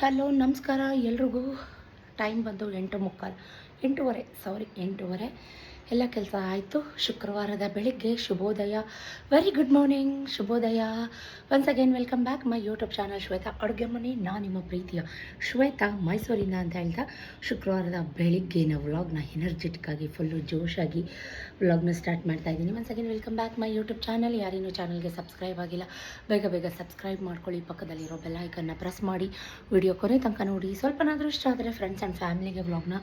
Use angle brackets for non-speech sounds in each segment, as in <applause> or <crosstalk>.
Hello ನಮಸ್ಕಾರ. ಎಲ್ರಿಗೂ time ಬಂದು ಎಂಟು ಮುಕ್ಕಾಲು. ಎಂಟೂವರೆ ಸಾರಿ ಎಂಟೂವರೆ. ಎಲ್ಲ ಕೆಲಸ ಆಯಿತು. ಶುಕ್ರವಾರದ ಬೆಳಿಗ್ಗೆ ಶುಭೋದಯ. ವೆರಿ ಗುಡ್ ಮಾರ್ನಿಂಗ್ ಶುಭೋದಯ. Once again welcome back my YouTube channel Shweta ಅಡುಗೆ ಮನೆ ನಾನು ನಿಮ್ಮ ಪ್ರೀತಿಯ ಶ್ವೇತಾ, ಮೈಸೂರಿಂದ ಅಂತ ಹೇಳ್ತಾ, ಶುಕ್ರವಾರದ ಬೆಳಿಗ್ಗೆನ ವ್ಲಾಗ್ನ ಎನರ್ಜೆಟಿಕ್ ಆಗಿ ಫುಲ್ಲು ಜೋಶಾಗಿ ವ್ಲಾಗ್ನ ಸ್ಟಾರ್ಟ್ ಮಾಡ್ತಾ ಇದ್ದೀನಿ. Once again welcome back my YouTube channel ಯಾರೇನು ಚಾನಲ್ಗೆ ಸಬ್ಸ್ಕ್ರೈಬ್ ಆಗಿಲ್ಲ, ಬೇಗ ಬೇಗ ಸಬ್ಸ್ಕ್ರೈಬ್ ಮಾಡ್ಕೊಳ್ಳಿ. ಪಕ್ಕದಲ್ಲಿರೋ ಬೆಲ್ ಐಕನ್ನ ಪ್ರೆಸ್ ಮಾಡಿ. ವಿಡಿಯೋ ಕೊನೆ ತನಕ ನೋಡಿ. ಸ್ವಲ್ಪನಾದರೂ ಇಷ್ಟ ಆದರೆ ಫ್ರೆಂಡ್ಸ್ ಆ್ಯಂಡ್ ಫ್ಯಾಮಿಲಿಗೆ ವ್ಲಾಗ್ನ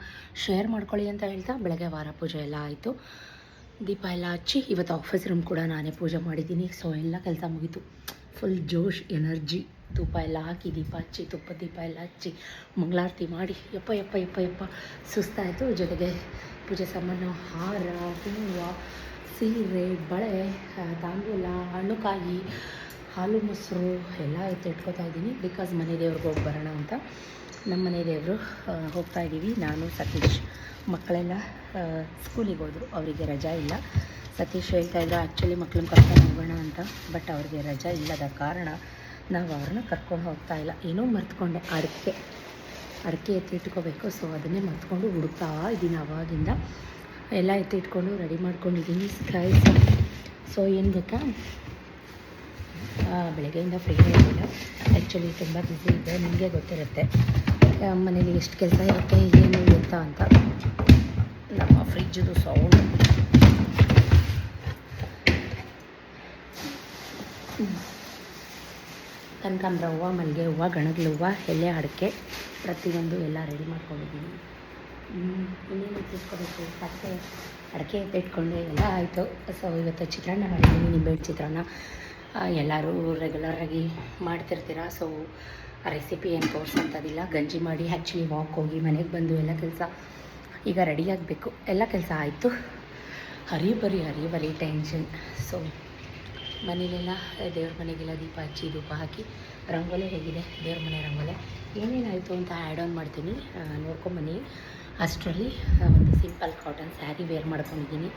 ಶೇರ್ ಮಾಡ್ಕೊಳ್ಳಿ ಅಂತ ಹೇಳ್ತಾ, ಬೆಳಗ್ಗೆ ವಾರ ಪೂಜೆ ಎಲ್ಲ ಆಯಿತು. ದೀಪ ಎಲ್ಲ ಹಚ್ಚಿ ಇವತ್ತು ಆಫೀಸ್ ರೂಮ್ ಕೂಡ ನಾನೇ ಪೂಜೆ ಮಾಡಿದ್ದೀನಿ. ಸೊ ಎಲ್ಲ ಕೆಲಸ ಮುಗೀತು. ಫುಲ್ ಜೋಶ್, ಎನರ್ಜಿ ತುಪ್ಪ ಎಲ್ಲ ಹಾಕಿ, ದೀಪ ಹಚ್ಚಿ, ತುಪ್ಪ ದೀಪ ಎಲ್ಲ ಹಚ್ಚಿ, ಮಂಗಳಾರತಿ ಮಾಡಿ, ಯಪ್ಪ ಯಪ್ಪ ಯಪ್ಪ ಯಪ್ಪ, ಸುಸ್ತಾಯಿತು. ಜೊತೆಗೆ ಪೂಜೆ ಸಾಮಾನು, ಹಾರ ಹೂವು ಸೀರೆ, ಬಳೆ ತಾಂಬೂಲ ಹಣ್ಣುಕಾಯಿ, ಹಾಲು, ಮೊಸರು ಎಲ್ಲ ಎತ್ತಿ ಇಟ್ಕೋತಾ ಇದ್ದೀನಿ. ಬಿಕಾಸ್ ಮನೆ ದೇವ್ರಿಗೆ ಹೋಗಿ ಬರೋಣ ಅಂತ. ನಮ್ಮ ಮನೆ ದೇವರು ಹೋಗ್ತಾ ಇದ್ದೀವಿ ನಾನು ಸತೀಶ್. ಮಕ್ಕಳೆಲ್ಲ ಸ್ಕೂಲಿಗೆ ಹೋದರು. ಅವರಿಗೆ ರಜಾ ಇಲ್ಲ. ಸತೀಶ್ ಹೇಳ್ತಾ ಇದ್ರು ಆ್ಯಕ್ಚುಲಿ ಮಕ್ಕಳನ್ನ ಕರ್ಕೊಂಡು ಹೋಗೋಣ ಅಂತ. ಬಟ್ ಅವ್ರಿಗೆ ರಜಾ ಇಲ್ಲದ ಕಾರಣ ನಾವು ಅವ್ರನ್ನ ಕರ್ಕೊಂಡು ಹೋಗ್ತಾ ಇಲ್ಲ. ಏನೋ ಮರ್ತ್ಕೊಂಡೆ. ಅಡಿಕೆ ಅಡಿಕೆ ಎತ್ತಿ ಇಟ್ಕೋಬೇಕು. ಸೊ ಅದನ್ನೇ ಮರ್ತ್ಕೊಂಡು ಹುಡುಕ್ತಾ ಇದ್ದೀನಿ ಅವಾಗಿಂದ. ಎಲ್ಲ ಎತ್ತಿ ಇಟ್ಕೊಂಡು ರೆಡಿ ಮಾಡ್ಕೊಂಡಿದ್ದೀನಿ ಸ್ಕ್ರೈಸ್ ಸೊ ಏನು ಗೊತ್ತಾ? ಬೆಳಗ್ಗೆಯಿಂದ ಫ್ರೀ ಇರಲಿಲ್ಲ. ಆ್ಯಕ್ಚುಲಿ ತುಂಬ ಬ್ಯುಸಿ ಇದೆ. ನಿಮಗೆ ಗೊತ್ತಿರುತ್ತೆ. ಮನೇಲಿ ಎಷ್ಟು ಕೆಲಸ ಇರುತ್ತೆ ಏನು ಇರುತ್ತ ಅಂತ. ನಮ್ಮ ಫ್ರಿಜ್ಜದು ಸೌಂಡ್ ಕನಕಾಂಬ್ರ ಹೂವು, ಮಲ್ಲಿಗೆ ಹೂವು, ಗಣಗ್ಲ ಹೂವು, ಎಲೆ, ಅಡಿಕೆ, ಪ್ರತಿಯೊಂದು ಎಲ್ಲ ರೆಡಿ ಮಾಡ್ಕೊಂಡಿದ್ದೀನಿ. ಇನ್ನೇನು ತಿಳ್ಕೊಬೇಕು ಮತ್ತೆ ಅಡಿಕೆ ಎತ್ತಿಟ್ಕೊಂಡು ಎಲ್ಲ ಆಯಿತು. ಸೊ ಇವತ್ತು ಚಿತ್ರಾನ್ನ ಮಾಡಿದ್ದೀನಿ ನಿಂಬೆ ಚಿತ್ರಾನ್ನ. ಎಲ್ಲರೂ ರೆಗ್ಯುಲರಾಗಿ ಮಾಡ್ತಿರ್ತೀರ? ಸೊ ರೆಸಿಪಿ ಏನು ತೋರಿಸೋಂಥದ್ದಿಲ್ಲ ಗಂಜಿ ಮಾಡಿ ಆ್ಯಕ್ಚುಲಿ ವಾಕ್ ಹೋಗಿ, ಮನೆಗೆ ಬಂದು ಎಲ್ಲ ಕೆಲಸ ಈಗ ರೆಡಿ ಆಗಬೇಕು. ಎಲ್ಲ ಕೆಲಸ ಆಯಿತು. ಹರಿ ಬರಿ ಹರಿ ಬರಿ ಟೆನ್ಷನ್ ಸೊ ಮನೇಲೆಲ್ಲ ದೇವ್ರ ಮನೆಗೆಲ್ಲ ದೀಪ ಹಚ್ಚಿ ದೀಪ ಹಾಕಿ, ರಂಗೋಲೆ ಹೇಗಿದೆ? ದೇವ್ರ ಮನೆ ರಂಗೋಲೆ. ಏನೇನಾಯಿತು ಅಂತ ಆ್ಯಡ್ ಆನ್ ಮಾಡ್ತೀನಿ. ನೋಡ್ಕೊಂಬನ್ನಿ. ಅಷ್ಟರಲ್ಲಿ ಒಂದು ಸಿಂಪಲ್ ಕಾಟನ್ ಸ್ಯಾರಿ ವೇರ್ ಮಾಡ್ಕೊಂಡಿದ್ದೀನಿ.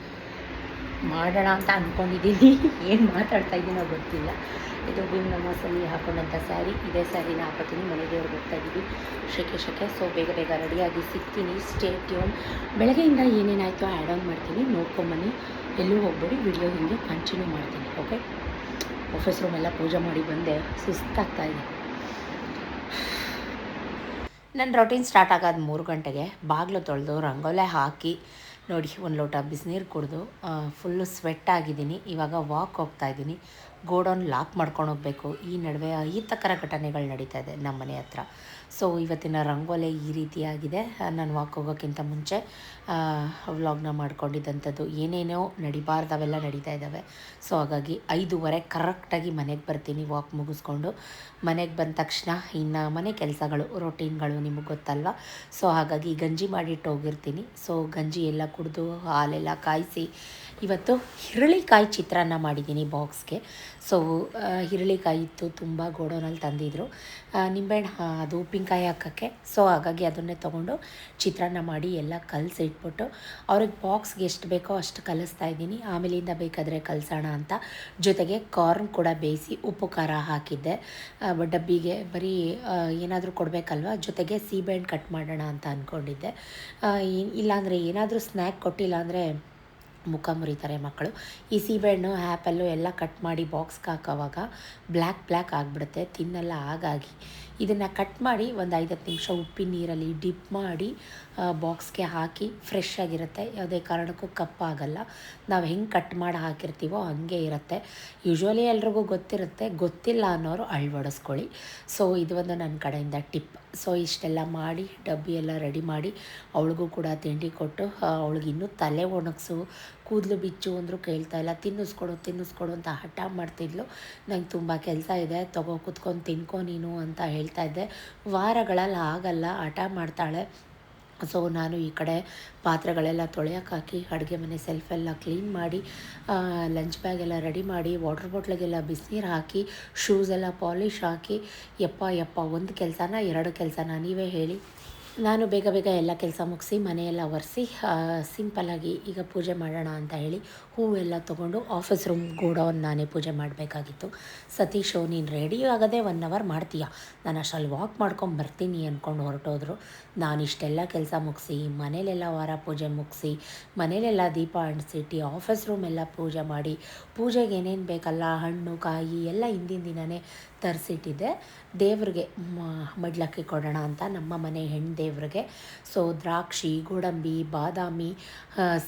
ಮಾಡೋಣ ಅಂತ ಅಂದ್ಕೊಂಡಿದ್ದೀನಿ ಏನು ಮಾತಾಡ್ತಾ ಇದ್ದೀನೋ ಗೊತ್ತಿಲ್ಲ. ಇದು ಭೀಮ್ ನಮಾಸಲ್ಲಿ ಹಾಕೊಂಡಂಥ ಸ್ಯಾರಿ ಇದೇ ಸ್ಯಾರಿನ ಹಾಕೋತೀನಿ ಮನೆ ದೇವ್ರಿಗೆ ಹೋಗ್ತಾ ಇದ್ದೀವಿ ಶೆಕೆ ಶೆಕೆ. ಸೊ ಬೇಗ ಬೇಗ ರೆಡಿಯಾಗಿ ಸಿಗ್ತೀನಿ. ಸ್ಟೇ ಟ್ಯೂನ್ ಬೆಳಗ್ಗೆಯಿಂದ ಏನೇನಾಯಿತು ಆ್ಯಡ್ ಆನ್ ಮಾಡ್ತೀನಿ. ನೋಡ್ಕೊಂಬನ್ನಿ. ಎಲ್ಲೂ ಹೋಗ್ಬೇಡಿ. ವಿಡಿಯೋ ಹಿಂಗೆ ಕಂಟಿನ್ಯೂ ಮಾಡ್ತೀನಿ. ಓಕೆ ಆಫೀಸ್ ರೂಮೆಲ್ಲ ಪೂಜೆ ಮಾಡಿ ಬಂದೆ. ಸುಸ್ತಾಗ್ತಾ ಇದೆ. ನನ್ನ ರೊಟೀನ್ ಸ್ಟಾರ್ಟ್ ಆಗೋದು ಮೂರು ಗಂಟೆಗೆ. ಬಾಗಿಲು ತೊಳೆದು, ರಂಗೋಲೆ ಹಾಕಿ ನೋಡಿ, ಒಂದು ಲೋಟ ಬಿಸಿನೀರು ಕುಡಿದು ಫುಲ್ಲು ಸ್ವೆಟ್ ಆಗಿದ್ದೀನಿ. ಇವಾಗ ವಾಕ್ ಹೋಗ್ತಾ ಇದ್ದೀನಿ. ಗೋಡೌನ್ ಲಾಕ್ ಮಾಡ್ಕೊಂಡು ಹೋಗಬೇಕು. ಈ ನಡುವೆ ಅಹಿತಕರ ಘಟನೆಗಳು ನಡೀತಾ ಇದೆ ನಮ್ಮ ಮನೆ ಹತ್ರ. ಸೊ ಇವತ್ತಿನ ರಂಗೋಲೆ ಈ ರೀತಿಯಾಗಿದೆ. ನಾನು ವಾಕ್ ಹೋಗೋಕ್ಕಿಂತ ಮುಂಚೆ ವ್ಲಾಗ್ನ ಮಾಡ್ಕೊಂಡಿದ್ದಂಥದ್ದು ಏನೇನೋ ನಡಿಬಾರ್ದವೆಲ್ಲ ನಡೀತಾ ಇದ್ದಾವೆ. ಸೊ ಹಾಗಾಗಿ ಐದೂವರೆ ಕರೆಕ್ಟಾಗಿ ಮನೆಗೆ ಬರ್ತೀನಿ ವಾಕ್ ಮುಗಿಸ್ಕೊಂಡು. ಮನೆಗೆ ಬಂದ ತಕ್ಷಣ ಇನ್ನು ಮನೆ ಕೆಲಸಗಳು ರೊಟೀನ್ಗಳು ನಿಮಗೆ ಗೊತ್ತಲ್ವ? ಸೊ ಹಾಗಾಗಿ ಗಂಜಿ ಮಾಡಿಟ್ಟು ಹೋಗಿರ್ತೀನಿ. ಸೊ ಗಂಜಿ ಎಲ್ಲ ಕುಡಿದು, ಹಾಲೆಲ್ಲ ಕಾಯಿಸಿ ಇವತ್ತು ಹಿರಳಿಕಾಯಿ ಚಿತ್ರಾನ್ನ ಮಾಡಿದ್ದೀನಿ ಬಾಕ್ಸ್ಗೆ. ಸೊ ಹಿರಳಿಕಾಯಿ ಇತ್ತು, ತುಂಬ ಗೋಡೌನಲ್ಲಿ ತಂದಿದ್ರು. ನಿಂಬೆಹಣ್ಣು ಅದು ಉಪ್ಪಿನಕಾಯಿ ಹಾಕೋಕ್ಕೆ. ಸೊ ಹಾಗಾಗಿ ಅದನ್ನೇ ತೊಗೊಂಡು ಚಿತ್ರಾನ್ನ ಮಾಡಿ ಎಲ್ಲ ಕಲಸಿ ಇಟ್ಬಿಟ್ಟು ಅವ್ರಿಗೆ ಬಾಕ್ಸ್ಗೆ ಎಷ್ಟು ಬೇಕೋ ಅಷ್ಟು ಕಲಿಸ್ತಾ ಇದ್ದೀನಿ. ಆಮೇಲಿಂದ ಬೇಕಾದರೆ ಕಲಸೋಣ ಅಂತ. ಜೊತೆಗೆ ಕಾರ್ನ್ ಕೂಡ ಬೇಯಿಸಿ ಉಪ್ಪು, ಖಾರ ಹಾಕಿದ್ದೆ. ಡಬ್ಬಿಗೆ ಬರೀ ಏನಾದರೂ ಕೊಡಬೇಕಲ್ವ? ಜೊತೆಗೆ ಸೀಬೆಹಣ್ಣು ಕಟ್ ಮಾಡೋಣ ಅಂತ ಅಂದ್ಕೊಂಡಿದ್ದೆ ಇಲ್ಲಾಂದರೆ ಏನಾದರೂ ಸ್ನ್ಯಾಕ್ ಕೊಟ್ಟಿಲ್ಲ ಅಂದರೆ ಮುಖ ಮುರಿತಾರೆ ಮಕ್ಕಳು. ಈ ಸೀಬೆಹಣ್ಣು ಆ್ಯಪಲ್ಲು ಎಲ್ಲ ಕಟ್ ಮಾಡಿ ಬಾಕ್ಸ್ಗೆ ಹಾಕೋವಾಗ ಬ್ಲ್ಯಾಕ್ ಬ್ಲ್ಯಾಕ್ ಆಗಿಬಿಡುತ್ತೆ, ತಿನ್ನಲ್ಲ ಹಾಗಾಗಿ. ಇದನ್ನು ಕಟ್ ಮಾಡಿ ಒಂದು ಐದತ್ತು ನಿಮಿಷ ಉಪ್ಪಿನ ನೀರಲ್ಲಿ ಡಿಪ್ ಮಾಡಿ ಬಾಕ್ಸ್ಗೆ ಹಾಕಿ ಫ್ರೆಶ್ ಆಗಿರುತ್ತೆ. ಯಾವುದೇ ಕಾರಣಕ್ಕೂ ಕಪ್ಪಾಗಲ್ಲ ನಾವು ಹೆಂಗೆ ಕಟ್ ಮಾಡಿ ಹಾಕಿರ್ತೀವೋ ಹಂಗೆ ಇರುತ್ತೆ. ಯೂಶ್ವಲಿ ಎಲ್ರಿಗೂ ಗೊತ್ತಿರುತ್ತೆ. ಗೊತ್ತಿಲ್ಲ ಅನ್ನೋರು ಅಳ್ವಡಿಸ್ಕೊಳ್ಳಿ. ಸೊ ಇದು ಒಂದು ನನ್ನ ಕಡೆಯಿಂದ ಟಿಪ್ ಸೊ ಇಷ್ಟೆಲ್ಲ ಮಾಡಿ, ಡಬ್ಬಿ ಎಲ್ಲ ರೆಡಿ ಮಾಡಿ, ಅವಳಿಗೂ ಕೂಡ ತಿಂಡಿ ಕೊಟ್ಟು ಅವಳಿಗೆ ಇನ್ನೂ ತಲೆ ಒಣಗಿಸು ಕೂದಲು ಬಿಚ್ಚು ಅಂದರೂ ಕೇಳ್ತಾ ಇಲ್ಲ, ತಿನ್ನಿಸ್ಕೊಡು ತಿನ್ನಿಸ್ಕೊಡು ಅಂತ ಹಠ ಮಾಡ್ತಿದ್ಲು. ನಂಗೆ ತುಂಬ ಕೆಲಸ ಇದೆ, ತಗೋ, ಕುತ್ಕೊಂಡು ತಿನ್ಕೊ ನೀನು ಅಂತ ಹೇಳ್ತಾ ಇದ್ದೆ. ವಾರಗಳಲ್ಲಿ ಆಗಲ್ಲ, ಹಠ ಮಾಡ್ತಾಳೆ. ಸೊ ನಾನು ಈ ಕಡೆ ಪಾತ್ರೆಗಳೆಲ್ಲ ತೊಳೆಯೋಕೆ ಹಾಕಿ, ಅಡುಗೆ ಮನೆ ಸೆಲ್ಫೆಲ್ಲ ಕ್ಲೀನ್ ಮಾಡಿ ಲಂಚ್ ಬ್ಯಾಗೆಲ್ಲ ರೆಡಿ ಮಾಡಿ ವಾಟರ್ ಬಾಟ್ಲಿಗೆಲ್ಲ ಬಿಸಿನೀರು ಹಾಕಿ ಶೂಸ್ ಎಲ್ಲ ಪಾಲಿಷ್ ಹಾಕಿ, ಯಪ್ಪ ಯಪ್ಪ, ಒಂದು ಕೆಲಸನ, ಎರಡು ಕೆಲಸನ, ನೀವೇ ಹೇಳಿ. ನಾನು ಬೇಗ ಬೇಗ ಎಲ್ಲ ಕೆಲಸ ಮುಗಿಸಿ, ಮನೆಯೆಲ್ಲ ಒರೆಸಿ ಸಿಂಪಲ್ಲಾಗಿ ಈಗ ಪೂಜೆ ಮಾಡೋಣ ಅಂತ ಹೇಳಿ ಹೂವೆಲ್ಲ ತೊಗೊಂಡು ಆಫೀಸ್ ರೂಮ್ ಗೋಡೌನ್ ನಾನೇ ಪೂಜೆ ಮಾಡಬೇಕಾಗಿತ್ತು. ಸತೀಶು, ನೀನು ರೆಡಿ ಆಗೋದೇ ಒನ್ ಅವರ್ ಮಾಡ್ತೀಯ? ನಾನು ಅಷ್ಟಲ್ಲಿ ವಾಕ್ ಮಾಡ್ಕೊಂಡು ಬರ್ತೀನಿ ಅಂದ್ಕೊಂಡು ಹೊರಟೋದ್ರು. ನಾನು ಇಷ್ಟೆಲ್ಲ ಕೆಲಸ ಮುಗಿಸಿ, ಮನೇಲೆಲ್ಲ ವಾರ ಪೂಜೆ ಮುಗಿಸಿ, ಮನೇಲೆಲ್ಲ ದೀಪ ಅಂಟಿಸಿಟ್ಟು ಆಫೀಸ್ ರೂಮ್ ಎಲ್ಲ ಪೂಜೆ ಮಾಡಿ, ಪೂಜೆಗೆ ಏನೇನು ಬೇಕಲ್ಲ, ಹಣ್ಣು, ಕಾಯಿ ಎಲ್ಲ ಹಿಂದಿನ ದಿನವೇ ತರಿಸಿಟ್ಟಿದ್ದೆ. ದೇವ್ರಿಗೆ ಮಡ್ಲಕ್ಕಿ ಕೊಡೋಣ ಅಂತ ನಮ್ಮ ಮನೆ ಹೆಣ್ಣು ದೇವ್ರಿಗೆ ಸೊ ದ್ರಾಕ್ಷಿ, ಗೋಡಂಬಿ, ಬಾದಾಮಿ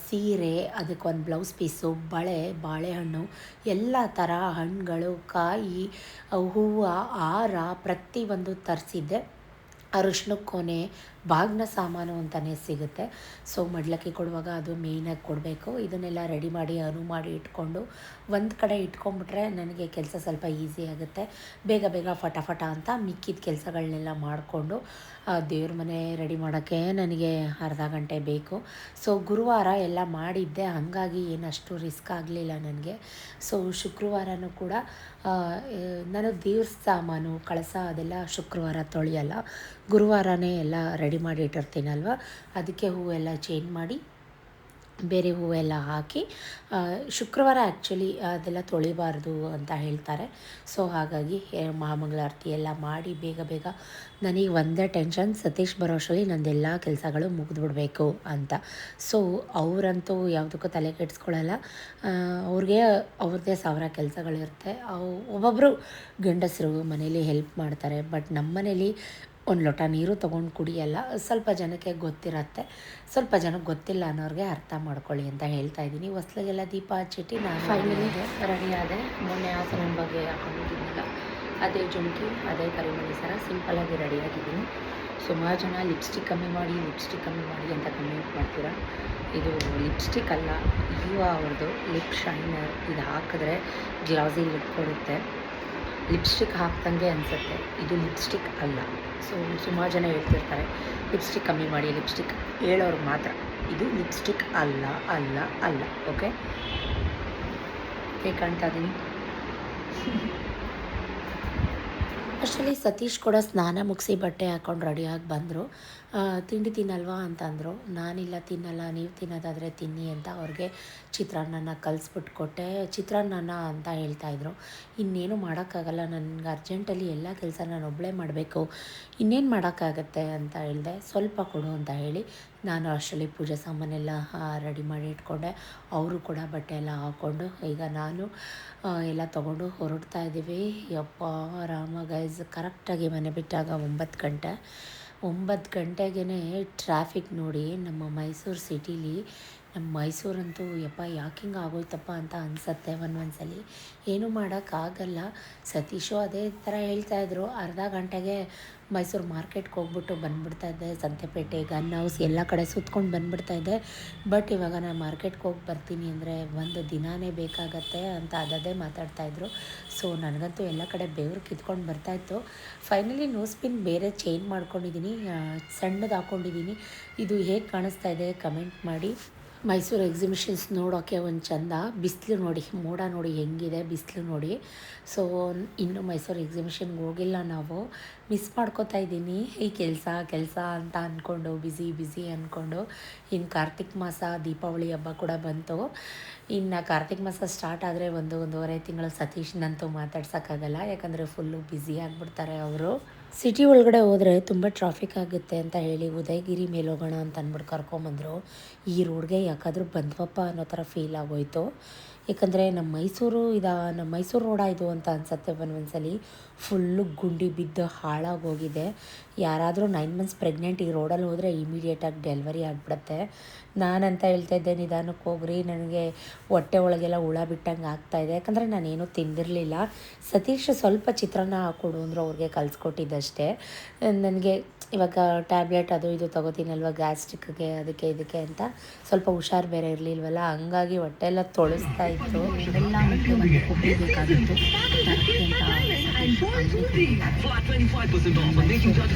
ಸೀರೆ, ಅದಕ್ಕೊಂದು ಬ್ಲೌಸ್ ಪೀಸು ಬಳೆ, ಬಾಳೆಹಣ್ಣು, ಎಲ್ಲ ಥರ ಹಣ್ಣುಗಳು, ಕಾಯಿ, ಹೂವು ಹಾರ ಪ್ರತಿಯೊಂದು ತರಿಸಿದ್ದೆ. ಅರಿಶಿನಕ್ಕೆ ಕೊನೆ ಬಾಗಿನ ಸಾಮಾನು ಅಂತಲೇ ಸಿಗುತ್ತೆ. ಸೊ ಮಡ್ಲಕ್ಕಿ ಕೊಡುವಾಗ ಅದು ಮೇಯ್ನಾಗಿ ಕೊಡಬೇಕು. ಇದನ್ನೆಲ್ಲ ರೆಡಿ ಮಾಡಿ, ಅನು ಮಾಡಿ ಇಟ್ಕೊಂಡು, ಒಂದು ಕಡೆ ಇಟ್ಕೊಂಡ್ಬಿಟ್ರೆ ನನಗೆ ಕೆಲಸ ಸ್ವಲ್ಪ ಈಸಿ ಆಗುತ್ತೆ. ಬೇಗ ಬೇಗ ಫಟಾಫಟ ಅಂತ ಮಿಕ್ಕಿದ ಕೆಲಸಗಳನ್ನೆಲ್ಲ ಮಾಡಿಕೊಂಡು ದೇವ್ರ ಮನೆ ರೆಡಿ ಮಾಡೋಕ್ಕೆ ನನಗೆ ಅರ್ಧ ಗಂಟೆ ಬೇಕು. ಸೊ ಗುರುವಾರ ಎಲ್ಲ ಮಾಡಿದ್ದೆ. ಹಾಗಾಗಿ ಏನಷ್ಟು ರಿಸ್ಕ್ ಆಗಲಿಲ್ಲ ನನಗೆ. ಸೊ ಶುಕ್ರವಾರನೂ ಕೂಡ ನಾನು ದೇವ್ರ ಸಾಮಾನು, ಕಳಸ ಅದೆಲ್ಲ ಶುಕ್ರವಾರ ತೊಳೆಯಲ್ಲ. ಗುರುವಾರನೇ ಎಲ್ಲ ರೆಡಿ ಮಾಡಿ ಇಟ್ಟಿರ್ತೀನಲ್ವ? ಅದಕ್ಕೆ ಹೂವೆಲ್ಲ ಚೇಂಜ್ ಮಾಡಿ ಬೇರೆ ಹೂವೆಲ್ಲ ಹಾಕಿ ಶುಕ್ರವಾರ ಆ್ಯಕ್ಚುಲಿ ಅದೆಲ್ಲ ತೊಳಿಬಾರ್ದು ಅಂತ ಹೇಳ್ತಾರೆ. ಸೊ ಹಾಗಾಗಿ ಮಹಾಮಂಗಳಾರತಿ ಎಲ್ಲ ಮಾಡಿ ಬೇಗ ಬೇಗ ನನಗೆ ಒಂದೇ ಟೆನ್ಷನ್ ಸತೀಶ್ ಬರೋ ಅಷ್ಟರಲ್ಲಿ ನಂದೆಲ್ಲ ಕೆಲಸಗಳು ಮುಗಿದ್ಬಿಡ್ಬೇಕು ಅಂತ. ಸೊ ಅವರಂತೂ ಯಾವುದಕ್ಕೂ ತಲೆ ಕೆಡಿಸ್ಕೊಳ್ಳಲ್ಲ ಅವ್ರಿಗೆ ಅವ್ರದ್ದೇ ಸಾವಿರ ಕೆಲಸಗಳಿರುತ್ತೆ. ಅವು ಒಬ್ಬೊಬ್ಬರು ಗಂಡಸರು ಮನೇಲಿ ಹೆಲ್ಪ್ ಮಾಡ್ತಾರೆ ಬಟ್ ನಮ್ಮ ಮನೇಲಿ ಒಂದು ಲೋಟ ನೀರು ತೊಗೊಂಡು ಕುಡಿಯಲ್ಲ ಸ್ವಲ್ಪ ಜನಕ್ಕೆ ಗೊತ್ತಿರತ್ತೆ. ಸ್ವಲ್ಪ ಜನಕ್ಕೆ ಗೊತ್ತಿಲ್ಲ ಅನ್ನೋರಿಗೆ ಅರ್ಥ ಮಾಡ್ಕೊಳ್ಳಿ ಅಂತ ಹೇಳ್ತಾ ಇದ್ದೀನಿ. ಹೊಸ್ಲಿಗೆಲ್ಲ ದೀಪ ಹಚ್ಚಿಟ್ಟು ನಾನು ಫೈನಲಿಗೆ ರೆಡಿ ಆದೆ. ಮೊನ್ನೆ ಆಸನ ಬಗ್ಗೆ ಹಾಕೊಂಡಿದ್ದೀನಲ್ಲ ಅದೇ ಜುಮ್ಕಿ ಅದೇ ಕರಿಮಣಿ ಸರ ಸಿಂಪಲ್ಲಾಗಿ ರೆಡಿಯಾಗಿದ್ದೀನಿ ಸುಮಾರು ಜನ ಲಿಪ್ಸ್ಟಿಕ್ ಕಮ್ಮಿ ಮಾಡಿ ಲಿಪ್ಸ್ಟಿಕ್ ಕಮ್ಮಿ ಮಾಡಿ ಅಂತ ಕಮೆಂಟ್ ಮಾಡ್ತೀರಾ? ಇದು ಲಿಪ್ಸ್ಟಿಕ್ ಅಲ್ಲ ಇವ ಅವ್ರದ್ದು ಲಿಪ್ ಶೈನರ್ ಇದು ಹಾಕಿದ್ರೆ ಗ್ಲಾಸಿ ಲಿಪ್ ಕೊಡುತ್ತೆ. ಲಿಪ್ಸ್ಟಿಕ್ ಹಾಕ್ದಂಗೆ ಅನಿಸುತ್ತೆ. ಇದು ಲಿಪ್ಸ್ಟಿಕ್ ಅಲ್ಲ. ಸೊ ಸುಮಾರು ಜನ ಹೇಳ್ತಿರ್ತಾರೆ, ಲಿಪ್ಸ್ಟಿಕ್ ಕಮ್ಮಿ ಮಾಡಿ, ಲಿಪ್ಸ್ಟಿಕ್ ಹೇಳೋರು ಮಾತ್ರ. ಇದು ಲಿಪ್ಸ್ಟಿಕ್ ಅಲ್ಲ ಅಲ್ಲ ಅಲ್ಲ. ಓಕೆ? ಹೇಗೆ ಕಾಣ್ತಾ ಇದ್ದೀನಿ ಅಷ್ಟರಲ್ಲಿ <laughs> ಸತೀಶ್ ಕೂಡ ಸ್ನಾನ ಮುಗಿಸಿ ಬಟ್ಟೆ ಹಾಕ್ಕೊಂಡು ರೆಡಿಯಾಗಿ ಬಂದರು. ತಿಂಡಿ ತಿನ್ನಲ್ವಾ ಅಂತಂದರು. ನಾನಿಲ್ಲ, ತಿನ್ನಲ್ಲ, ನೀವು ತಿನ್ನೋದಾದರೆ ತಿನ್ನಿ ಅಂತ ಅವ್ರಿಗೆ ಚಿತ್ರಾನ್ನನ ಕಲಿಸ್ಬಿಟ್ಟು ಕೊಟ್ಟೆ ಚಿತ್ರಾನ್ನನ ಅಂತ ಹೇಳ್ತಾಯಿದ್ರು ಇನ್ನೇನು ಮಾಡೋಕ್ಕಾಗಲ್ಲ, ನನಗೆ ಅರ್ಜೆಂಟಲ್ಲಿ ಎಲ್ಲ ಕೆಲಸ ನಾನು ಒಬ್ಬಳೇ ಮಾಡಬೇಕು. ಇನ್ನೇನು ಮಾಡೋಕ್ಕಾಗತ್ತೆ ಅಂತ ಹೇಳಿದೆ, ಸ್ವಲ್ಪ ಕೊಡು ಅಂತ ಹೇಳಿ ನಾನು ಅಷ್ಟರಲ್ಲಿ ಪೂಜೆ ಸಾಮಾನೆಲ್ಲ ರೆಡಿ ಮಾಡಿ ಇಟ್ಕೊಂಡೆ. ಅವರು ಕೂಡ ಬಟ್ಟೆ ಎಲ್ಲ ಹಾಕ್ಕೊಂಡು ಈಗ ನಾನು ಎಲ್ಲ ತೊಗೊಂಡು ಹೊರಡ್ತಾ ಇದ್ದೀವಿ. ಯಪ್ಪ, ರಾಮ ಗೈಸ್ ಕರೆಕ್ಟಾಗಿ ಮನೆ ಬಿಟ್ಟಾಗ ಒಂಬತ್ತು ಗಂಟೆ. ಒಂಬತ್ತು ಗಂಟೆಗೇ ಟ್ರಾಫಿಕ್ ನೋಡಿ ನಮ್ಮ ಮೈಸೂರು ಸಿಟೀಲಿ ನಮ್ಮ ಮೈಸೂರಂತೂ ಯಪ್ಪ ಯಾಕೆ ಹಿಂಗೆ ಆಗೋಯ್ತಪ್ಪ ಅಂತ ಅನಿಸತ್ತೆ ಒಂದೊಂದ್ಸಲಿ. ಏನೂ ಮಾಡೋಕ್ಕಾಗಲ್ಲ ಸತೀಶು ಅದೇ ಥರ ಹೇಳ್ತಾಯಿದ್ರು ಅರ್ಧ ಗಂಟೆಗೆ ಮೈಸೂರು ಮಾರ್ಕೆಟ್ಗೆ ಹೋಗ್ಬಿಟ್ಟು ಬಂದುಬಿಡ್ತಾ ಇದ್ದೆ. ಸಂತೆಪೇಟೆ, ಗನ್ ಹೌಸ್ ಎಲ್ಲ ಕಡೆ ಸುತ್ಕೊಂಡು ಬಂದ್ಬಿಡ್ತಾ ಇದ್ದೆ. ಬಟ್ ಇವಾಗ ನಾನು ಮಾರ್ಕೆಟ್ಗೆ ಹೋಗಿ ಬರ್ತೀನಿ ಅಂದರೆ ಒಂದು ದಿನಾನೇ ಬೇಕಾಗತ್ತೆ ಅಂತ ಅದದೇ ಮಾತಾಡ್ತಾಯಿದ್ರು ಸೊ ನನಗಂತೂ ಎಲ್ಲ ಕಡೆ ಬೆವರು ಕಿತ್ಕೊಂಡು ಬರ್ತಾಯಿತ್ತು ಫೈನಲಿ ನೋಸ್ ಪಿನ್ ಬೇರೆ ಚೇಂಜ್ ಮಾಡ್ಕೊಂಡಿದ್ದೀನಿ ಸಣ್ಣದು ಹಾಕ್ಕೊಂಡಿದ್ದೀನಿ ಇದು ಹೇಗೆ ಕಾಣಿಸ್ತಾ ಇದೆ ಕಮೆಂಟ್ ಮಾಡಿ. ಮೈಸೂರು ಎಕ್ಸಿಬಿಷನ್ಸ್ ನೋಡೋಕ್ಕೆ ಒಂದು ಚಂದ. ಬಿಸಿಲು ನೋಡಿ, ಮೋಡ ನೋಡಿ ಹೆಂಗಿದೆ ಬಿಸಿಲು ನೋಡಿ. ಸೊ ಇನ್ನು ಮೈಸೂರು ಎಕ್ಸಿಬಿಷನ್ಗೆ ಹೋಗಿಲ್ಲ ನಾವು. ಮಿಸ್ ಮಾಡ್ಕೋತಾ ಇದ್ದೀನಿ. ಈ ಕೆಲಸ ಕೆಲಸ ಅಂತ ಅಂದ್ಕೊಂಡು ಬ್ಯುಸಿ ಬ್ಯುಸಿ ಅಂದ್ಕೊಂಡು ಇನ್ನು ಕಾರ್ತಿಕ್ ಮಾಸ, ದೀಪಾವಳಿ ಹಬ್ಬ ಕೂಡ ಬಂತು. ಇನ್ನು ಕಾರ್ತಿಕ್ ಮಾಸ ಸ್ಟಾರ್ಟ್ ಆದರೆ ಒಂದು, ಒಂದೂವರೆ ತಿಂಗಳು ಸತೀಶ್ನಂತೂ ಮಾತಾಡ್ಸೋಕ್ಕಾಗಲ್ಲ. ಯಾಕಂದರೆ ಫುಲ್ಲು ಬ್ಯುಸಿ ಆಗಿಬಿಡ್ತಾರೆ ಅವರು. ಸಿಟಿ ಒಳಗಡೆ ಹೋದರೆ ತುಂಬ ಟ್ರಾಫಿಕ್ ಆಗುತ್ತೆ ಅಂತ ಹೇಳಿ ಉದಯಗಿರಿ ಮೇಲೆ ಹೋಗೋಣ ಅಂತ ಅಂದ್ಬಿಟ್ಟು ಕರ್ಕೊಂಬಂದರು. ಈ ರೋಡ್ಗೆ ಯಾಕಾದರೂ ಬಂದ್ವಪ್ಪ ಅನ್ನೋ ಥರ ಫೀಲ್ ಆಗೋಯ್ತು. ಯಾಕಂದರೆ ನಮ್ಮ ಮೈಸೂರು ಇದ ನಮ್ಮ ಮೈಸೂರು ರೋಡ ಇದು ಅಂತ ಅನ್ಸತ್ತೆ ಒಂದೊಂದ್ಸಲಿ. ಫುಲ್ಲು ಗುಂಡಿ ಬಿದ್ದು ಹಾಳಾಗೋಗಿದೆ ಯಾರಾದರೂ ನೈನ್ ಮಂತ್ಸ್ ಪ್ರೆಗ್ನೆಂಟ್ ಈ ರೋಡಲ್ಲಿ ಹೋದರೆ ಇಮಿಡಿಯೇಟಾಗಿ ಡೆಲಿವರಿ ಆಗಿಬಿಡುತ್ತೆ. ನಾನಂತ ಹೇಳ್ತಾ ಇದ್ದೆ, ನಿಧಾನಕ್ಕೆ ಹೋಗ್ರಿ, ನನಗೆ ಹೊಟ್ಟೆ ಒಳಗೆಲ್ಲ ಹುಳ ಬಿಟ್ಟಂಗೆ ಆಗ್ತಾಯಿದೆ ಯಾಕಂದರೆ ನಾನೇನು ತಿಂದಿರಲಿಲ್ಲ. ಸತೀಶ್ ಸ್ವಲ್ಪ ಚಿತ್ರಾನ್ನ ಹಾಕ್ಕೊಡು ಅಂದರು ಅವ್ರಿಗೆ ಕಲಿಸ್ಕೊಟ್ಟಿದ್ದಷ್ಟೇ. ನನಗೆ ಇವಾಗ ಟ್ಯಾಬ್ಲೆಟ್ ಅದು ಇದು ತೊಗೋತೀನಲ್ವ ಗ್ಯಾಸ್ಟ್ರಿಕ್ಗೆ ಅದಕ್ಕೆ ಇದಕ್ಕೆ ಅಂತ. ಸ್ವಲ್ಪ ಹುಷಾರು ಬೇರೆ ಇರಲಿಲ್ವಲ್ಲ, ಹಂಗಾಗಿ ಹೊಟ್ಟೆ ಎಲ್ಲ ತೊಳಸ್ತಾ ಇತ್ತು. ಎಲ್ಲ ಮತ್ತೆ ಫಾಸ್ಟ್ಲಿ ಫ್ಲಾಟ್ಲಿನ್ 5% ಬಂದ್ರೆ ಟೀಚರ್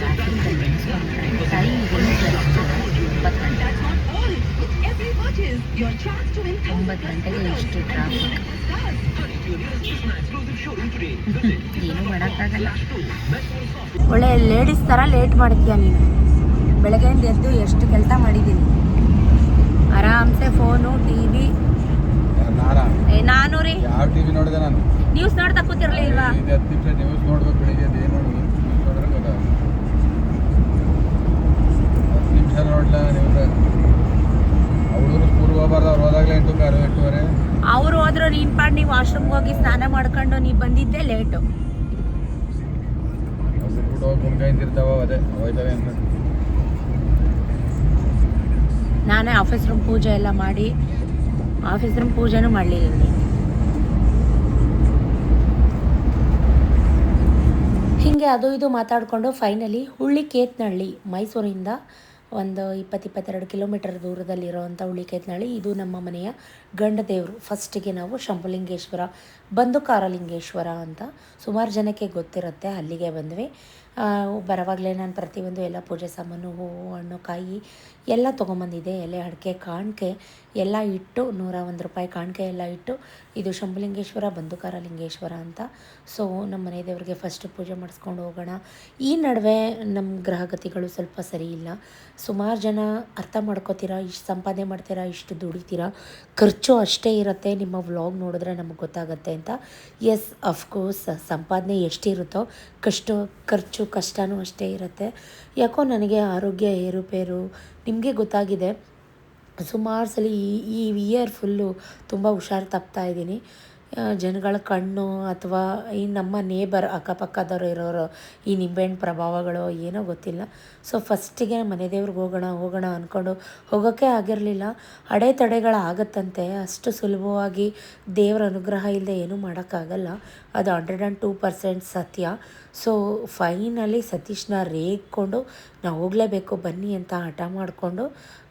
ಒಳ್ಳೆ ಲೆಡಿಸ್ ತರ ಲೇಟ್ ಮಾಡ್ತೀಯಾ ನೀನು. ಎದ್ದು ಎಷ್ಟು ಕೆಲಸ ಮಾಡಿದ್ದೀನಿ ಆರಾಮ ಫೋನು ಫೋನ್ ಓ ಟಿವಿ ನಾನ? ನಾನು ರೀ. ಯಾವ ಟಿವಿ ನೋಡಿದೆ ನಾನು? ನ್ಯೂಸ್ ನೋಡ್ತಾ ಕೂತಿರ್ಲಿಲ್ವಾ ಇದು ಹತ್ತು ನಿಮಿಷ ನ್ಯೂಸ್ ನೋಡ್ಬೇಕು ಬೆಳಿಗ್ಗೆ ಏನು ನೋಡ್ಬೇಕು ನ್ಯೂಸ್ ನೋಡಿದ್ರೆ ಗೊತ್ತಾಗುತ್ತೆ. ಹತ್ತು ನಿಮಿಷ ನೋಡ್ಲ ನ್ಯೂಸ್ ಹುಡುಗರು ಸ್ಕೂಲ್ಗೆ ಹೋಗ್ಬಾರ್ದು ಅವ್ರು ಹೋದಾಗಲೇ ಎಂಟು ಕಾರು ಎಂಟೂವರೆ. ಅವ್ರು ಹೋದ್ರು ನೀನ್ ಪಾಡ್ ನೀವು ವಾಶ್ರೂಮ್ಗೆ ಹೋಗಿ ಸ್ನಾನ ಮಾಡ್ಕೊಂಡು ನೀ ಬಂದಿದ್ದೆ ಲೇಟು ಹೋಗಿ ಅದೇ ಹೋಯ್ತವೆ ನಾನೇ ಆಫೀಸ್ ರೂಮ್ ಪೂಜೆ ಎಲ್ಲ ಮಾಡಿ ಆಫೀಸ್ ರೂಮ್ ಪೂಜೆನೂ ಮಾಡಲಿಲ್ಲ ಹೀಗೆ ಅದು ಇದು ಮಾತಾಡಿಕೊಂಡು ಫೈನಲಿ ಹುಳ್ಳಿ ಕೇತ್ನಹಳ್ಳಿ ಮೈಸೂರಿಂದ ಒಂದು ಇಪ್ಪತ್ತು ಇಪ್ಪತ್ತೆರಡು ಕಿಲೋಮೀಟರ್ ಹುಳ್ಳಿ ಕೇತ್ನಹಳ್ಳಿ ಇದು ನಮ್ಮ ಮನೆಯ ಗಂಡ ದೇವರು ಫಸ್ಟಿಗೆ ನಾವು ಶಂಭುಲಿಂಗೇಶ್ವರ ಬಂದುಕಾರಲಿಂಗೇಶ್ವರ ಅಂತ ಸುಮಾರು ಜನಕ್ಕೆ ಗೊತ್ತಿರುತ್ತೆ. ಅಲ್ಲಿಗೆ ಬಂದ್ವಿ. ಬರೋವಾಗಲೇ ನಾನು ಪ್ರತಿಯೊಂದು ಎಲ್ಲ ಪೂಜೆ ಸಾಮಾನು, ಹೂವು, ಹಣ್ಣು, ಕಾಯಿ ಎಲ್ಲ ತೊಗೊಂಬಂದಿದ್ದೆ ಎಲೆ ಅಡಿಕೆ, ಕಾಣಿಕೆ ಎಲ್ಲ ಇಟ್ಟು ನೂರ ಒಂದು ರೂಪಾಯಿ ಕಾಣಿಕೆ ಎಲ್ಲ ಇಟ್ಟು ಇದು ಶಂಭುಲಿಂಗೇಶ್ವರ ಬಂದುಕಾರ ಲಿಂಗೇಶ್ವರ ಅಂತ. ಸೊ ನಮ್ಮ ಮನೆ ದೇವರಿಗೆ ಫಸ್ಟ್ ಪೂಜೆ ಮಾಡಿಸ್ಕೊಂಡು ಹೋಗೋಣ. ಈ ನಡುವೆ ನಮ್ಮ ಗ್ರಹಗತಿಗಳು ಸ್ವಲ್ಪ ಸರಿ ಇಲ್ಲ. ಸುಮಾರು ಜನ ಅರ್ಥ ಮಾಡ್ಕೋತೀರಾ? ಇಷ್ಟು ಸಂಪಾದನೆ ಮಾಡ್ತೀರಾ? ಇಷ್ಟು ದುಡಿತೀರಾ? ಖರ್ಚು ಅಷ್ಟೇ ಇರುತ್ತೆ. ನಿಮ್ಮ ವ್ಲಾಗ್ ನೋಡಿದ್ರೆ ನಮಗೆ ಗೊತ್ತಾಗುತ್ತೆ ಅಂತ. ಎಸ್ ಅಫ್ಕೋರ್ಸ್ ಸಂಪಾದನೆ ಎಷ್ಟಿರುತ್ತೋ, ಕಷ್ಟ, ಖರ್ಚು ಕಷ್ಟವೂ ಅಷ್ಟೇ ಇರುತ್ತೆ. ಯಾಕೋ ನನಗೆ ಆರೋಗ್ಯ ಏರುಪೇರು ನಿಮಗೆ ಗೊತ್ತಾಗಿದೆ. ಸುಮಾರು ಸಲ ಈ ಈ ಇಯರ್ ಫುಲ್ಲು ತುಂಬ ಹುಷಾರು ತಪ್ತಾ ಇದ್ದೀನಿ. ಜನಗಳ ಕಣ್ಣು ಅಥವಾ ಈ ನಮ್ಮ ನೇಬರ್ ಅಕ್ಕಪಕ್ಕದವ್ರು ಇರೋರು, ಈ ನಿಂಬೆಹಣ್ಣು ಪ್ರಭಾವಗಳು ಏನೋ ಗೊತ್ತಿಲ್ಲ. ಸೊ ಫಸ್ಟಿಗೆ ಮನೆ ದೇವ್ರಿಗೆ ಹೋಗೋಣ ಹೋಗೋಣ ಅಂದ್ಕೊಂಡು ಹೋಗೋಕ್ಕೆ ಆಗಿರಲಿಲ್ಲ. ಅಡೆತಡೆಗಳಾಗತ್ತಂತೆ ಅಷ್ಟು ಸುಲಭವಾಗಿ ದೇವರ ಅನುಗ್ರಹ ಇಲ್ಲದೆ ಏನೂ ಮಾಡೋಕ್ಕಾಗಲ್ಲ. ಅದು ಹಂಡ್ರೆಡ್ ಆ್ಯಂಡ್ ಟೂ ಪರ್ಸೆಂಟ್ ಸತ್ಯ. ಸೊ ಫೈನಲಿ ಸತೀಶ್ನ ರೇಗ್ಕೊಂಡು ನಾವು ಹೋಗಲೇಬೇಕು, ಬನ್ನಿ ಅಂತ ಹಠ ಮಾಡಿಕೊಂಡು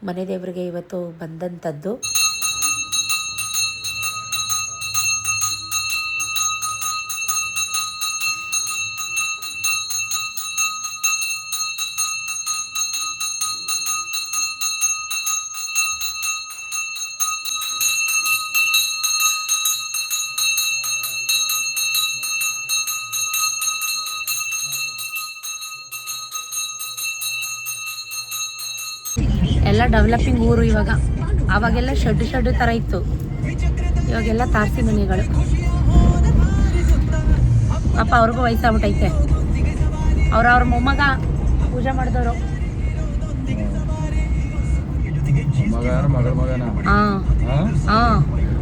ಮನೆ ದೇವರಿಗೆ ಇವತ್ತು ಬಂದಂಥದ್ದು ಎಲ್ಲ ಡೆವಲಪಿಂಗ್ ಊರು ಇವಾಗ. ಆವಾಗೆಲ್ಲ ಶೆಡ್ ಶೆಡ್ ಥರ ಇತ್ತು. ಇವಾಗೆಲ್ಲ ತಾರಸಿ ಮನೆಗಳು. ಪಾಪ ಅವ್ರಿಗೂ ವಯಸ್ಸಾಗ್ಬಿಟ್ಟೈತೆ ಅವ್ರ ಅವ್ರ ಮೊಮ್ಮಗ ಪೂಜೆ ಮಾಡಿದವರು.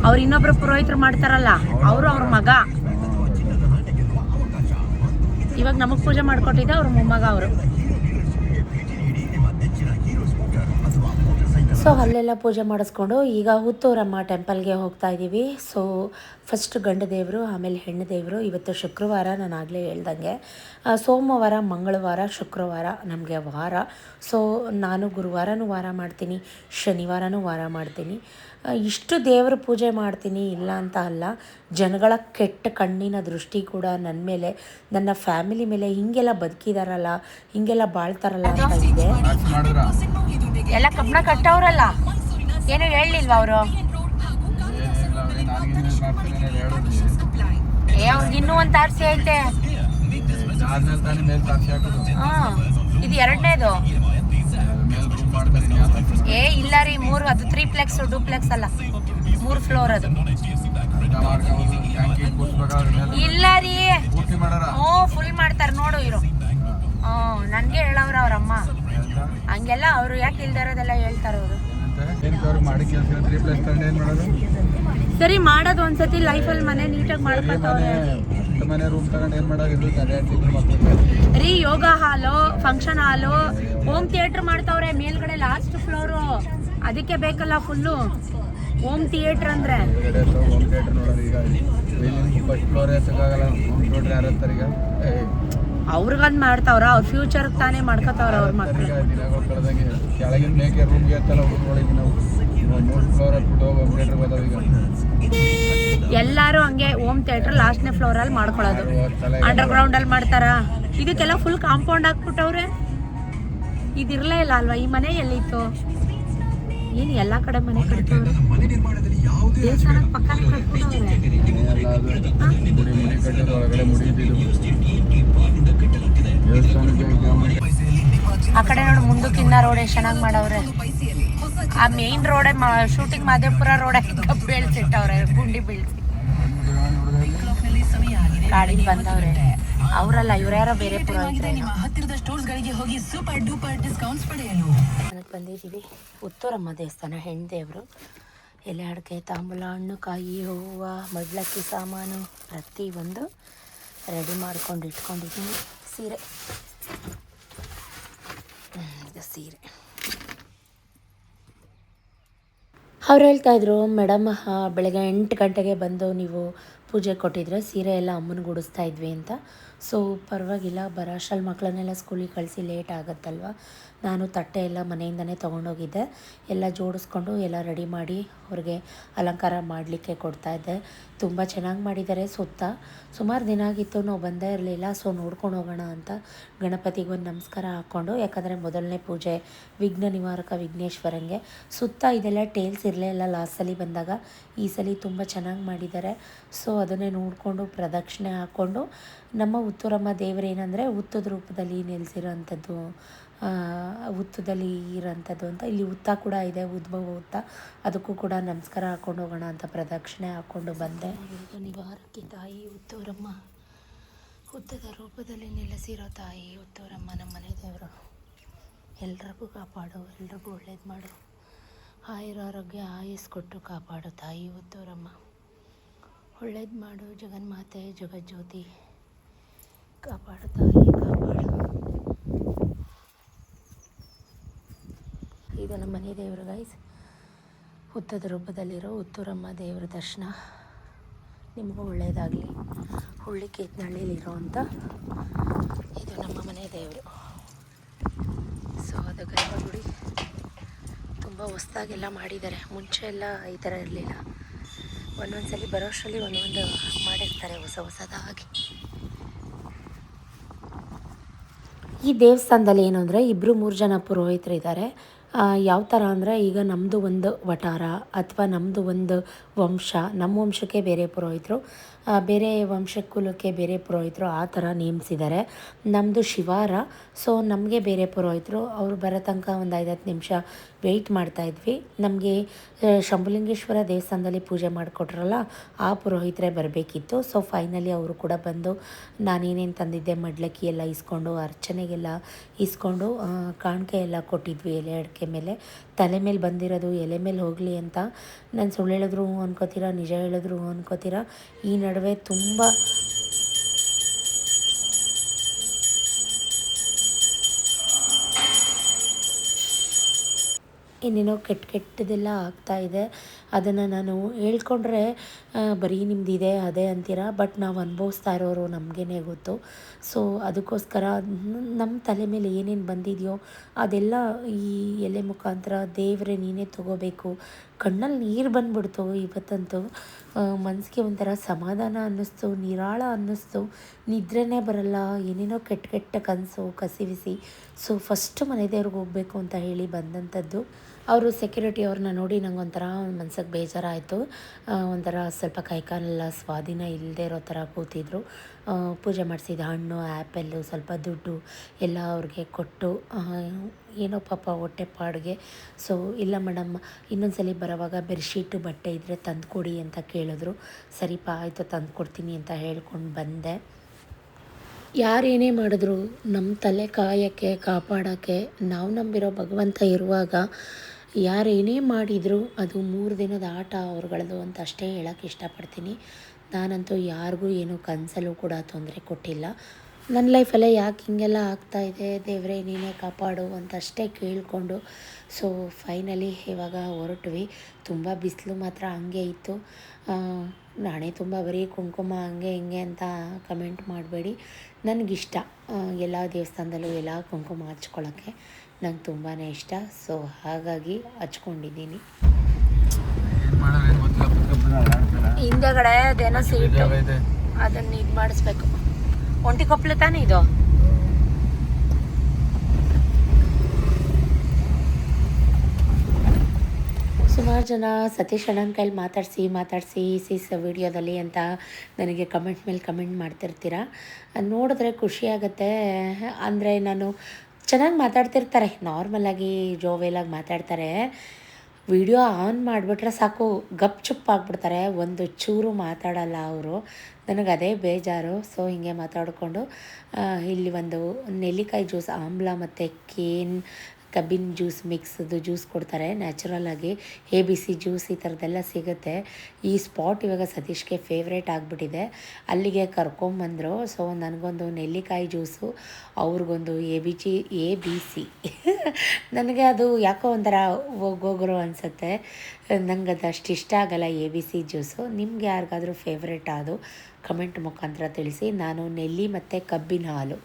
ಅವ್ರು ಇನ್ನೊಬ್ರು ಪುರೋಹಿತರು ಮಾಡ್ತಾರಲ್ಲ ಅವರು ಅವ್ರ ಮಗ. ಇವಾಗ ನಮಗೆ ಪೂಜೆ ಮಾಡಿಕೊಟ್ಟಿದ್ದೆ ಅವ್ರ ಮೊಮ್ಮಗ ಅವರು. ಸೊ ಅಲ್ಲೆಲ್ಲ ಪೂಜೆ ಮಾಡಿಸ್ಕೊಂಡು ಈಗ ಹುತ್ತೂರಮ್ಮ ಟೆಂಪಲ್ಗೆ ಹೋಗ್ತಾ ಇದ್ದೀವಿ. ಸೊ ಫಸ್ಟ್ ಗಂಡು ದೇವರು, ಆಮೇಲೆ ಹೆಣ್ಣು ದೇವರು. ಇವತ್ತು ಶುಕ್ರವಾರ ನಾನು ಆಗಲೇ ಹೇಳ್ದಂಗೆ. ಸೋಮವಾರ, ಮಂಗಳವಾರ, ಶುಕ್ರವಾರ ನಮಗೆ ವಾರ. ಸೊ ನಾನು ಗುರುವಾರನೂ ವಾರ ಮಾಡ್ತೀನಿ, ಶನಿವಾರನೂ ವಾರ ಮಾಡ್ತೀನಿ. ಇಷ್ಟು ದೇವರ ಪೂಜೆ ಮಾಡ್ತೀನಿ, ಇಲ್ಲ ಅಂತ ಅಲ್ಲ, ಜನಗಳ ಕೆಟ್ಟ ಕಣ್ಣಿನ ದೃಷ್ಟಿ ಕೂಡ ನನ್ನ ಮೇಲೆ, ನನ್ನ ಫ್ಯಾಮಿಲಿ ಮೇಲೆ ಹಿಂಗೆಲ್ಲ ಬದುಕಿದಾರಲ್ಲ, ಹಿಂಗೆಲ್ಲ ಬಾಳ್ತಾರಲ್ಲ ಅಂತ ಇದೆ. ಎಲ್ಲ ಕಬ್ಬಣ ಕಟ್ಟವ್ರಲ್ಲ. ಏನು ಹೇಳಲಿಲ್ವಾ ಅವರು? ಏ ಅವ್ರಿಗೆ ಇನ್ನೂ ಒಂದು ತಾರ್ಸಿ ಐತೆ ಇದು ಎರಡನೇದು? ಏ, ಇಲ್ಲ ರೀ, ಮೂರು, ಅದು ತ್ರೀ ಪ್ಲೆಕ್ಸ್ ಡೂಪ್ಲೆಕ್ಸ್ ಅಲ್ಲ. ಮೂರು ಫ್ಲೋರ್ ಅದು. ಇಲ್ಲ ರೀ. ಹ್ಞೂ ಫುಲ್ ಮಾಡ್ತಾರೆ ನೋಡು ಇರು ನನಗೆ ಹೇಳವ್ರ ಅವ್ರಮ್ಮ. ಹಂಗೆಲ್ಲ ಅವರು ಯಾಕೆ ಇಲ್ದಿರೋದೆಲ್ಲ ಹೇಳ್ತಾರೆ ಅವರು. ಸರಿ ಮಾಡೋದು ಒಂದ್ಸತಿ ಲೈಫಲ್ಲಿ ಮನೆ ನೀಟಾಗಿ ಮಾಡ್ಕೊಳ್ತಾವ್ರೆ ಮಾಡ್ಕೊತವ್ರೆ ರೀ ಯೋಗ ಹಾಲು ಫಂಕ್ಷನ್ ಹಾಲು ಹೋಮ್ ಥಿಯೇಟ್ರ್ ಮಾಡ್ತಾವ್ರೆ ಮೇಲ್ಗಡೆ ಲಾಸ್ಟ್ ಫ್ಲೋರು ಅದಕ್ಕೆ ಬೇಕಲ್ಲ ಫುಲ್ಲು ಹೋಮ್ ಥಿಯೇಟ್ರ್ ಅಂದ್ರೆ. ಹೋಮ್ ಥಿಯೇಟರ್ ನೋಡೋದು ಈಗ. ಇಲ್ಲಿ ಫಸ್ಟ್ ಫ್ಲೋರ್ ಎತ್ತಕ್ಕಾಗಲ್ಲ ಹೋಮ್ ಥಿಯೇಟರ್ ಯಾರು ಈಗ? ಅವ್ರಿಗಂದ್ ಮಾಡ್ತಾವ್ರ ಅವ್ರ ಫ್ಯೂಚರ್ ತಾನೇ ಮಾಡ್ಕೋತಾವ್ರ ಅವ್ರ ಮಕ್ಳು. ಎಲ್ಲರೂ ಹೋಗಿ ಹೋಮ್ ಥಿಯೇಟರ್ ಲಾಸ್ಟ್ನೇ ಫ್ಲೋರಲ್ಲಿ ಮಾಡ್ಕೊಳ್ಳೋದು. ಅಂಡರ್ ಗ್ರೌಂಡ್ ಅಲ್ಲಿ ಮಾಡ್ತಾರ? ಇದಕ್ಕೆಲ್ಲ ಫುಲ್ ಕಾಂಪೌಂಡ್ ಹಾಕ್ಬಿಟ್ಟವ್ರೆ? ಇದಿರ್ಲೇ ಇಲ್ಲ ಅಲ್ವಾ? ಈ ಮನೆ ಎಲ್ಲಿತ್ತು? ಏನು ಎಲ್ಲ ಕಡೆ ಮನೆ ಕಟ್ತವ್ರೆ? ದೇವಸ್ಥಾನ ಕಟ್ಬಿಟ್ಟವ್ರೆ ಆ ಕಡೆ ನೋಡಿ ಮುಂದಕ್ಕಿನ್ನ ರೋಡ್ ಎಷ್ಟು ಚೆನ್ನಾಗಿ ಮಾಡವ್ರೆ. ಆ ಮೇನ್ ರೋಡೇ ಶೂಟಿಂಗ್ ಮಾದೇಪುರ ರೋಡೇ ಬೀಳ್ಸಿಟ್ಟವ್ರೆ ಗುಂಡಿ ಬೀಳ್ಸಿ. ಗಾಡಿ ಬಂದವ್ರೆ. ಅವರಲ್ಲ ಇವ್ರ್ಯಾರೋ ಬೇರೆ ಪುರೋಹಿತರೆ ಹತ್ತಿರದ ಸ್ಟೋರ್ಸ್ಗಳಿಗೆ ಹೋಗಿ ಸೂಪರ್ ಡೂಪರ್ ಡಿಸ್ಕೌಂಟ್ಸ್ ಪಡೆಯಲು. ಮನೆಗೆ ಬಂದಿದ್ದೀವಿ ಉತ್ತೂರಮ್ಮ ದೇವಸ್ಥಾನ ಹೆಣ್ಣು ಎಲೆ ಅಡಿಕೆ ತಾಂಬೂಲ ಹಣ್ಣು ಕಾಯಿ ಹೂವು ಮಡ್ಲಕ್ಕಿ ಸಾಮಾನು ಪ್ರತಿಯೊಂದು ರೆಡಿ ಮಾಡ್ಕೊಂಡು ಇಟ್ಕೊಂಡಿದ್ದೀನಿ ಸೀರೆ. ಸೀರೆ. ಅವ್ರು ಹೇಳ್ತಾ ಇದ್ರು, ಮೇಡಮ್ ಬೆಳಗ್ಗೆ ಎಂಟು ಗಂಟೆಗೆ ಬಂದು ನೀವು ಪೂಜೆ ಕೊಟ್ಟಿದ್ರೆ ಸೀರೆ ಎಲ್ಲ ಅಮ್ಮನ ಉಡಿಸ್ತಾ ಇದ್ವಿ ಅಂತ. ಸೊ ಪರವಾಗಿಲ್ಲ ಬರಾಶಲ್ ಮಕ್ಕಳನ್ನೆಲ್ಲ ಸ್ಕೂಲಿಗೆ ಕಳಿಸಿ ಲೇಟ್ ಆಗುತ್ತಲ್ವ? ನಾನು ತಟ್ಟೆ ಎಲ್ಲ ಮನೆಯಿಂದನೇ ತೊಗೊಂಡೋಗಿದ್ದೆ. ಎಲ್ಲ ಜೋಡಿಸ್ಕೊಂಡು ಎಲ್ಲ ರೆಡಿ ಮಾಡಿ ಅವ್ರಿಗೆ ಅಲಂಕಾರ ಮಾಡಲಿಕ್ಕೆ ಕೊಡ್ತಾಯಿದ್ದೆ ತುಂಬ ಚೆನ್ನಾಗಿ ಮಾಡಿದ್ದಾರೆ ಸುತ್ತ. ಸುಮಾರು ದಿನ ಆಗಿತ್ತು ನಾವು ಬಂದೇ ಇರಲಿಲ್ಲ, ಸೊ ನೋಡ್ಕೊಂಡು ಹೋಗೋಣ ಅಂತ ಗಣಪತಿಗೆ ಒಂದು ನಮಸ್ಕಾರ ಹಾಕ್ಕೊಂಡು, ಯಾಕಂದರೆ ಮೊದಲನೇ ಪೂಜೆ ವಿಘ್ನ ನಿವಾರಕ ವಿಘ್ನೇಶ್ವರಂಗೆ. ಸುತ್ತ ಇದೆಲ್ಲ ಟೇಲ್ಸ್ ಇರಲೇ ಇಲ್ಲ ಲಾಸ್ಟಲ್ಲಿ ಬಂದಾಗ. ಈ ಸಲ ತುಂಬ ಚೆನ್ನಾಗಿ ಮಾಡಿದ್ದಾರೆ. ಸೊ ಅದನ್ನೇ ನೋಡಿಕೊಂಡು ಪ್ರದಕ್ಷಿಣೆ ಹಾಕ್ಕೊಂಡು, ನಮ್ಮ ಉತ್ತೂರಮ್ಮ ದೇವರೇನೆಂದರೆ ಹುತ್ತದ ರೂಪದಲ್ಲಿ ನೆಲೆಸಿರೋ ಅಂಥದ್ದು ಉತ್ತದಲ್ಲಿ ಇರೋಂಥದ್ದು ಅಂತ. ಇಲ್ಲಿ ಉತ್ತ ಕೂಡ ಇದೆ, ಉದ್ಭವ ಉತ್ತ ಅದಕ್ಕೂ ಕೂಡ ನಮಸ್ಕಾರ ಹಾಕ್ಕೊಂಡು ಹೋಗೋಣ ಅಂತ ಪ್ರದಕ್ಷಿಣೆ ಹಾಕ್ಕೊಂಡು ಬಂದೆ. ನಿವಾರಕ್ಕೆ ತಾಯಿ ಉತ್ತೂರಮ್ಮ ಉತ್ತದ ರೂಪದಲ್ಲಿ ನೆಲೆಸಿರೋ ತಾಯಿ ಉತ್ತೂರಮ್ಮ ನಮ್ಮ ಮನೆ ದೇವರು. ಎಲ್ರಿಗೂ ಕಾಪಾಡು, ಎಲ್ರಿಗೂ ಒಳ್ಳೇದು ಮಾಡು. ಆಯುರ ಆರೋಗ್ಯ, ಆಯಸ್ ಕಾಪಾಡು ತಾಯಿ ಉತ್ತೂರಮ್ಮ ಒಳ್ಳೇದು ಮಾಡು, ಜಗನ್ಮಾತೆ, ಜಗಜ್ಯೋತಿ. ಕಾಪಾಡು ತಾಯಿ, ಕಾಪಾಡು. ಇದು ನಮ್ಮ ಮನೆ ದೇವರು ಗೈಸ್ ಹುತ್ತದ ರೂಪದಲ್ಲಿರೋ ಹುತ್ತೂರಮ್ಮ ದೇವರ ದರ್ಶನ ನಿಮಗೂ ಒಳ್ಳೆಯದಾಗಲಿ. ಹುಳ್ಳಿ ಕೇತ್ನಹಳ್ಳಿಲಿರೋವಂಥ ಇದು ನಮ್ಮ ಮನೆ ದೇವರು. ಸೊ ಅದು ಗರ್ಭಗುಡಿ ತುಂಬ ಹೊಸ್ದಾಗೆಲ್ಲ ಮಾಡಿದ್ದಾರೆ. ಮುಂಚೆ ಎಲ್ಲ ಈ ಥರ ಇರಲಿಲ್ಲ. ಒಂದೊಂದು ಸಲ ಬರೋಷ್ಟರಲ್ಲಿ ಒಂದೊಂದು ಮಾಡಿರ್ತಾರೆ ಹೊಸ ಹೊಸದಾಗಿ. ಈ ದೇವಸ್ಥಾನದಲ್ಲಿ ಏನು ಅಂದರೆ ಇಬ್ಬರು ಮೂರು ಜನ ಪುರೋಹಿತರು ಇದ್ದಾರೆ. ಯಾವ ಥರ ಅಂದರೆ ಈಗ ನಮ್ಮದು ಒಂದು ವಟಾರ ಅಥವಾ ನಮ್ಮದು ಒಂದು ವಂಶ, ನಮ್ಮ ವಂಶಕ್ಕೆ ಬೇರೆ ಪುರೋಹಿತರು ಬೇರೆ ವಂಶ ಕುಲಕ್ಕೆ ಬೇರೆ ಪುರೋಹಿತರು ಆ ಥರ ನೇಮಿಸಿದ್ದಾರೆ. ನಮ್ಮದು ಶಿವಾರ. ಸೊ ನಮಗೆ ಬೇರೆ ಪುರೋಹಿತರು, ಅವರು ಬರೋ ತನಕ ಒಂದು ಐದತ್ತು ನಿಮಿಷ ವೆಯ್ಟ್ ಮಾಡ್ತಾಯಿದ್ವಿ ನಮಗೆ ಶಂಭುಲಿಂಗೇಶ್ವರ ದೇವಸ್ಥಾನದಲ್ಲಿ ಪೂಜೆ ಮಾಡಿಕೊಟ್ರಲ್ಲ, ಆ ಪುರೋಹಿತರೇ ಬರಬೇಕಿತ್ತು. ಸೊ ಫೈನಲಿ ಅವರು ಕೂಡ ಬಂದು, ನಾನೇನೇನು ತಂದಿದ್ದೆ, ಮಡ್ಲಕ್ಕಿ ಎಲ್ಲ ಇಸ್ಕೊಂಡು ಅರ್ಚನೆಗೆಲ್ಲ ಇಸ್ಕೊಂಡು ಕಾಣಿಕೆ ಎಲ್ಲ ಕೊಟ್ಟಿದ್ವಿ ಎಲೆ ಅಡಿಕೆ ಮೇಲೆ. ತಲೆ ಮೇಲೆ ಬಂದಿರೋದು, ಎಲೆ ಮೇಲೆ ಹೋಗಲಿ ಅಂತ ನಾನು ಸುಳ್ಳು ಹೇಳಿದ್ರು, ಹ್ಞೂ ಅನ್ಕೋತೀರಾ, ನಿಜ ಹೇಳಿದ್ರು, ಹ್ಞೂ ಅನ್ಕೋತೀರಾ, ಈ ನಡುವೆ ತುಂಬ ಇನ್ನೇನೋ ಕೆಟ್ಟ ಕೆಟ್ಟದೆಲ್ಲ ಇದೆ. ಅದನ್ನು ನಾನು ಹೇಳ್ಕೊಂಡ್ರೆ ಬರೀ ನಿಮ್ದು ಇದೆ ಅದೇ ಅಂತೀರ? ಬಟ್ ನಾವು ಅನುಭವಿಸ್ತಾ ಇರೋರು ನಮಗೇನೆ ಗೊತ್ತು. ಸೊ ಅದಕ್ಕೋಸ್ಕರ ನಮ್ಮ ತಲೆ ಮೇಲೆ ಏನೇನು ಬಂದಿದೆಯೋ, ಅದೆಲ್ಲ ಈ ಎಲೆ ಮುಖಾಂತರ ದೇವರೇ ನೀನೇ ತಗೋಬೇಕು. ಕಣ್ಣಲ್ಲಿ ನೀರು ಬಂದ್ಬಿಡ್ತು ಇವತ್ತಂತೂ. ಮನಸ್ಸಿಗೆ ಒಂಥರ ಸಮಾಧಾನ ಅನ್ನಿಸ್ತು, ನಿರಾಳ ಅನ್ನಿಸ್ತು. ನಿದ್ರೆನೇ ಬರಲ್ಲ, ಏನೇನೋ ಕೆಟ್ಟ ಕೆಟ್ಟ ಕನಸು ಕಸಿವಿಸಿ. ಸೊ ಫಸ್ಟ್ ಮನೆ ದೇವ್ರಿಗೆ ಹೋಗಬೇಕು ಅಂತ ಹೇಳಿ ಬಂದಂಥದ್ದು ಅವರು ಸೆಕ್ಯೂರಿಟಿ ಅವ್ರನ್ನ ನೋಡಿ ನಂಗೆ ಒಂಥರ ಮನ್ಸಿಗೆ ಬೇಜಾರಾಯಿತು. ಒಂಥರ ಸ್ವಲ್ಪ ಕೈಕಾಲೆಲ್ಲ ಸ್ವಾಧೀನ ಇಲ್ಲದೆ ಇರೋ ಥರ ಕೂತಿದ್ರು. ಪೂಜೆ ಮಾಡಿಸಿದ ಹಣ್ಣು ಆ್ಯಪಲ್ಲು ಸ್ವಲ್ಪ ದುಡ್ಡು ಎಲ್ಲ ಅವ್ರಿಗೆ ಕೊಟ್ಟು ಏನೋ ಪಾಪ ಹೊಟ್ಟೆ ಪಾಡಿಗೆ. ಸೊ ಇಲ್ಲ ಮೇಡಮ್, ಇನ್ನೊಂದ್ಸಲಿ ಬರೋವಾಗ ಬೆಡ್ಶೀಟು ಬಟ್ಟೆ ಇದ್ದರೆ ತಂದುಕೊಡಿ ಅಂತ ಕೇಳಿದ್ರು. ಸರಿಪ, ಆಯಿತು ತಂದು ಕೊಡ್ತೀನಿ ಅಂತ ಹೇಳ್ಕೊಂಡು ಬಂದೆ. ಯಾರೇನೇ ಮಾಡಿದ್ರು ನಮ್ಮ ತಲೆ ಕಾಯಕ್ಕೆ, ಕಾಪಾಡೋಕ್ಕೆ, ನಾವು ನಂಬಿರೋ ಭಗವಂತ ಇರುವಾಗ ಯಾರೇನೇ ಮಾಡಿದರೂ ಅದು ಮೂರು ದಿನದ ಆಟ ಅವ್ರುಗಳದು ಅಂತ ಅಷ್ಟೇ ಹೇಳೋಕ್ಕೆ ಇಷ್ಟಪಡ್ತೀನಿ. ನಾನಂತೂ ಯಾರಿಗೂ ಏನೂ ಕನಸಲ್ಲೂ ಕೂಡ ತೊಂದರೆ ಕೊಟ್ಟಿಲ್ಲ. ನನ್ನ ಲೈಫಲ್ಲೇ ಯಾಕೆ ಹಿಂಗೆಲ್ಲ ಆಗ್ತಾ ಇದೆ, ದೇವರೇ ನೀನೇ ಕಾಪಾಡು ಅಂತ ಅಷ್ಟೇ ಕೇಳಿಕೊಂಡು, ಸೊ ಫೈನಲಿ ಇವಾಗ ಹೊರಟ್ವಿ. ತುಂಬ ಬಿಸಿಲು ಮಾತ್ರ ಹಂಗೆ ಇತ್ತು. ನಾನೇ ತುಂಬ ಬರೀ ಕುಂಕುಮ ಹಂಗೆ ಹಿಂಗೆ ಅಂತ ಕಮೆಂಟ್ ಮಾಡಬೇಡಿ. ನನಗಿಷ್ಟ ಎಲ್ಲ ದೇವಸ್ಥಾನದಲ್ಲೂ ಎಲ್ಲ ಕುಂಕುಮ ಹಚ್ಕೊಳ್ಳೋಕ್ಕೆ. ನಂಗೆ ತುಂಬಾ ಇಷ್ಟ. ಸೊ ಹಾಗಾಗಿ ಹಚ್ಕೊಂಡಿದ್ದೀನಿ. ಹಿಂದೆಗಡೆ ಅದೇನೋ ಸೀಟು ಅದನ್ನು ಇದು ಮಾಡಿಸ್ಬೇಕು. ಒಂಟಿ ಕೊಪ್ಪಲು ತಾನೇ ಇದು? ಸುಮಾರು ಜನ ಸತೀಶ್ ಅಣ್ಣನ ಕೈಲಿ ಮಾತಾಡಿಸಿ ಮಾತಾಡಿಸಿ ಸೀಸ ವಿಡಿಯೋದಲ್ಲಿ ಅಂತ ನನಗೆ ಕಮೆಂಟ್ ಮೇಲೆ ಕಮೆಂಟ್ ಮಾಡ್ತಿರ್ತೀರ. ಅದ್ ನೋಡಿದ್ರೆ ಖುಷಿ ಆಗುತ್ತೆ. ಅಂದರೆ ನಾನು ಚೆನ್ನಾಗಿ ಮಾತಾಡ್ತಿರ್ತಾರೆ. ನಾರ್ಮಲಾಗಿ ಜೋವೇಲಾಗಿ ಮಾತಾಡ್ತಾರೆ. ವಿಡಿಯೋ ಆನ್ ಮಾಡಿಬಿಟ್ರೆ ಸಾಕು, ಗಪ್ ಚುಪ್ ಆಗಿಬಿಡ್ತಾರೆ. ಒಂದು ಚೂರು ಮಾತಾಡಲ್ಲ ಅವರು. ನನಗೆ ಅದೇ ಬೇಜಾರು. ಸೊ ಹಿಂಗೆ ಮಾತಾಡಿಕೊಂಡು ಇಲ್ಲಿ ಒಂದು ನೆಲ್ಲಿಕಾಯಿ ಜ್ಯೂಸ್ ಆಮ್ಲ ಮತ್ತು ಕೇನ್ ಕಬ್ಬಿನ ಜ್ಯೂಸ್ ಮಿಕ್ಸ್ದು ಜ್ಯೂಸ್ ಕೊಡ್ತಾರೆ. ನ್ಯಾಚುರಲ್ ಆಗಿ ಎ ಬಿ ಸಿ ಜ್ಯೂಸ್ ಈ ಥರದ್ದೆಲ್ಲ ಸಿಗುತ್ತೆ. ಈ ಸ್ಪಾಟ್ ಇವಾಗ ಸತೀಶ್ಗೆ ಫೇವ್ರೇಟ್ ಆಗಿಬಿಟ್ಟಿದೆ. ಅಲ್ಲಿಗೆ ಕರ್ಕೊಂಬಂದರು. ಸೊ, ನನಗೊಂದು ನೆಲ್ಲಿಕಾಯಿ ಜ್ಯೂಸು, ಅವ್ರಿಗೊಂದು A B G A B C. ನನಗೆ ಅದು ಯಾಕೋ ಒಂಥರ ಹೋಗೋಗ್ರು ಅನಿಸುತ್ತೆ. ನನಗೆ ಅದು ಅಷ್ಟು ಇಷ್ಟ ಆಗಲ್ಲ ಎ ಬಿ ಸಿ ಜ್ಯೂಸು. ನಿಮ್ಗೆ ಯಾರಿಗಾದರೂ ಫೇವ್ರೇಟ್ ಅದು ಕಮೆಂಟ್ ಮುಖಾಂತರ ತಿಳಿಸಿ. ನಾನು ನೆಲ್ಲಿ ಮತ್ತು ಕಬ್ಬಿನ ಹಾಲು.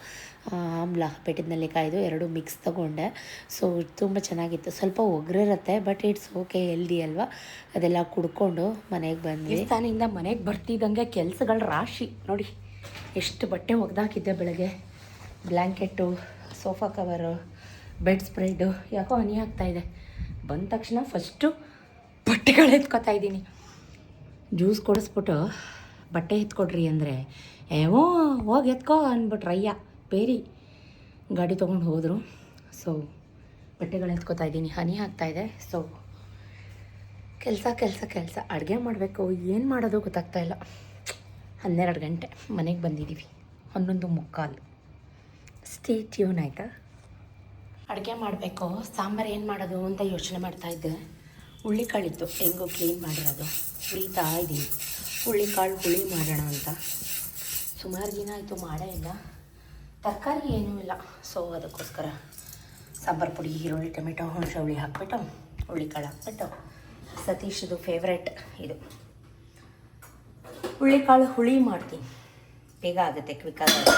ಆಮ್ಲ ಬೆಟ್ಟದ ನೆಲ್ಲಿಕಾಯ್ದು ಎರಡು ಮಿಕ್ಸ್ ತೊಗೊಂಡೆ. ಸೊ ತುಂಬ ಚೆನ್ನಾಗಿತ್ತು. ಸ್ವಲ್ಪ ಒಗ್ರಿರುತ್ತೆ ಬಟ್ ಇಟ್ಸ್ ಓಕೆ ಹೆಲ್ದಿ ಅಲ್ವಾ? ಅದೆಲ್ಲ ಕುಡ್ಕೊಂಡು ಮನೆಗೆ ಬಂದ್ವಿ. ಸ್ಥಾನದಿಂದ ಮನೆಗೆ ಬರ್ತಿದ್ದಂಗೆ ಕೆಲಸಗಳ ರಾಶಿ. ನೋಡಿ, ಎಷ್ಟು ಬಟ್ಟೆ ಒಗ್ದಾಕಿದ್ದೆ ಬೆಳಗ್ಗೆ. Blanket sofa cover bedspread ಯಾಕೋ ಹನಿ ಇದೆ. ಬಂದ ತಕ್ಷಣ ಫಸ್ಟು ಬಟ್ಟೆಗಳು ಎತ್ಕೊತಾ ಇದ್ದೀನಿ. ಜ್ಯೂಸ್ ಕೊಡಿಸ್ಬಿಟ್ಟು ಬಟ್ಟೆ ಎತ್ಕೊಡ್ರಿ ಅಂದರೆ ಏವೋ ಹೋಗಿ ಎತ್ಕೋ ಅಂದ್ಬಿಟ್ರು ಬೇರಿ ಗಾಡಿ ತೊಗೊಂಡು ಹೋದರು. ಸೊ ಬಟ್ಟೆಗಳು ಎತ್ಕೊತಾ ಇದ್ದೀನಿ. ಹನಿ ಇದೆ. ಸೊ ಕೆಲಸ ಕೆಲಸ ಕೆಲಸ. ಅಡುಗೆ ಮಾಡಬೇಕು. ಏನು ಮಾಡೋದು ಗೊತ್ತಾಗ್ತಾ ಇಲ್ಲ. ಹನ್ನೆರಡು ಗಂಟೆ. ಮನೆಗೆ ಬಂದಿದ್ದೀವಿ ಹನ್ನೊಂದು ಮುಕ್ಕಾಲು. ಸ್ಟೇ ಟ್ಯೂನ್ ಆಯಿತಾ? ಅಡುಗೆ ಮಾಡಬೇಕು. ಸಾಂಬಾರು ಏನು ಮಾಡೋದು ಅಂತ ಯೋಚನೆ ಮಾಡ್ತಾಯಿದ್ದೆ ಹುಳ್ಳಿಕಾಳಿತ್ತು. ಹೆಂಗೋ ಕ್ಲೀನ್ ಮಾಡಿರೋದು. ಹುರಿತಾ ಇದ್ದೀನಿ ಹುಳ್ಳಿಕಾಳು ಹುಳಿ ಮಾಡೋಣ ಅಂತ. ಸುಮಾರು ದಿನ ಆಯಿತು, ಮಾಡೇ ಇಲ್ಲ. ತರಕಾರಿ ಏನೂ ಇಲ್ಲ. ಸೊ ಅದಕ್ಕೋಸ್ಕರ ಸಾಂಬಾರು ಪುಡಿ, ಈರುಳ್ಳಿ, ಟೊಮೆಟೊ, ಹುಣಸೆ ಹುಳಿ ಹಾಕ್ಬಿಟ್ಟು ಹುಳ್ಳಿಕಾಳು ಹಾಕ್ಬಿಟ್ಟು, ಸತೀಶದು ಫೇವ್ರೆಟ್ ಇದು. ಹುಳ್ಳಿಕಾಳು ಹುಳಿ ಮಾಡ್ತೀನಿ. ಬೇಗ ಆಗುತ್ತೆ ಕ್ವಿಕ್ ಆಗುತ್ತೆ.